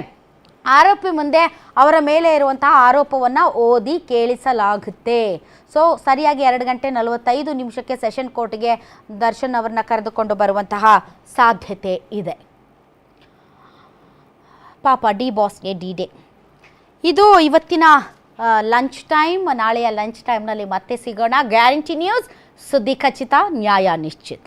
Speaker 1: ಆರೋಪಿ ಮುಂದೆ ಅವರ ಮೇಲೆ ಇರುವಂತಹ ಆರೋಪವನ್ನು ಓದಿ ಕೇಳಿಸಲಾಗುತ್ತೆ. ಸೊ ಸರಿಯಾಗಿ ಎರಡು ಗಂಟೆ ನಲವತ್ತೈದು ನಿಮಿಷಕ್ಕೆ ಸೆಷನ್ ಕೋರ್ಟ್ಗೆ ದರ್ಶನ್ ಅವರನ್ನ ಕರೆದುಕೊಂಡು ಬರುವಂತಹ ಸಾಧ್ಯತೆ ಇದೆ. ಪಾಪ ಡಿ ಬಾಸ್ಗೆ ಡಿ ಡೇ. ಇದು ಇವತ್ತಿನ ಲಂಚ್ ಟೈಮ್ ನಾಳೆಯ ಲಂಚ್ ಟೈಮ್ನಲ್ಲಿ ಮತ್ತೆ ಸಿಗೋಣ. ಗ್ಯಾರಂಟಿ ನ್ಯೂಸ್, ಸುದ್ದಿ ಖಚಿತ, ನ್ಯಾಯ ನಿಶ್ಚಿತ.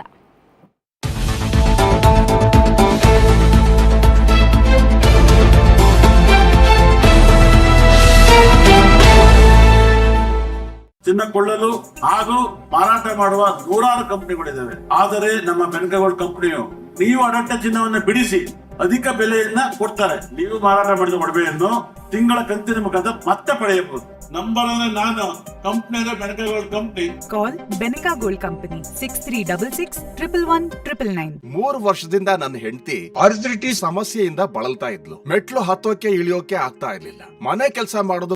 Speaker 6: ಚಿನ್ನ ಕೊಳ್ಳಲು ಹಾಗೂ ಮಾರಾಟ ಮಾಡುವ ನೂರಾರು ಕಂಪನಿಗಳಿದ್ದಾವೆ. ಆದರೆ ನಮ್ಮ ಬೆನಕಗೋಲ್ಡ್ ಕಂಪನಿಯು ನೀವು ಅಡಟ್ಟ ಚಿನ್ನವನ್ನು ಬಿಡಿಸಿ ಅಧಿಕ ಬೆಲೆಯನ್ನ ಕೊಡ್ತಾರೆ. ನೀವು ಮಾರಾಟ ಮಾಡಿದ ಒಡವೆಯನ್ನು ತಿಂಗಳ ಕಂತಿನ ಮುಖಾಂತರ ಮತ್ತೆ ಪಡೆಯಬಹುದು. ನಂಬರ್ ಅಂದ್ರೆ ನಾನು ಕಂಪ್ನಿ ಅಂದ್ರೆ Benaka Gold company.
Speaker 7: Call Benica Gold Company 6366 111 999.
Speaker 8: ಮೂರು ವರ್ಷದಿಂದ ನನ್ನ ಹೆಂಡತಿ ಅರ್ಜಿಟಿ ಸಮಸ್ಯೆಯಿಂದ ಬಳಲ್ತಾ ಇದ್ಲು. ಮೆಟ್ಲು ಹತ್ತೋಕೆ ಇಳಿಯೋಕೆ ಆಗ್ತಾ ಇರ್ಲಿಲ್ಲ. ಮನೆ ಕೆಲಸ ಮಾಡೋದು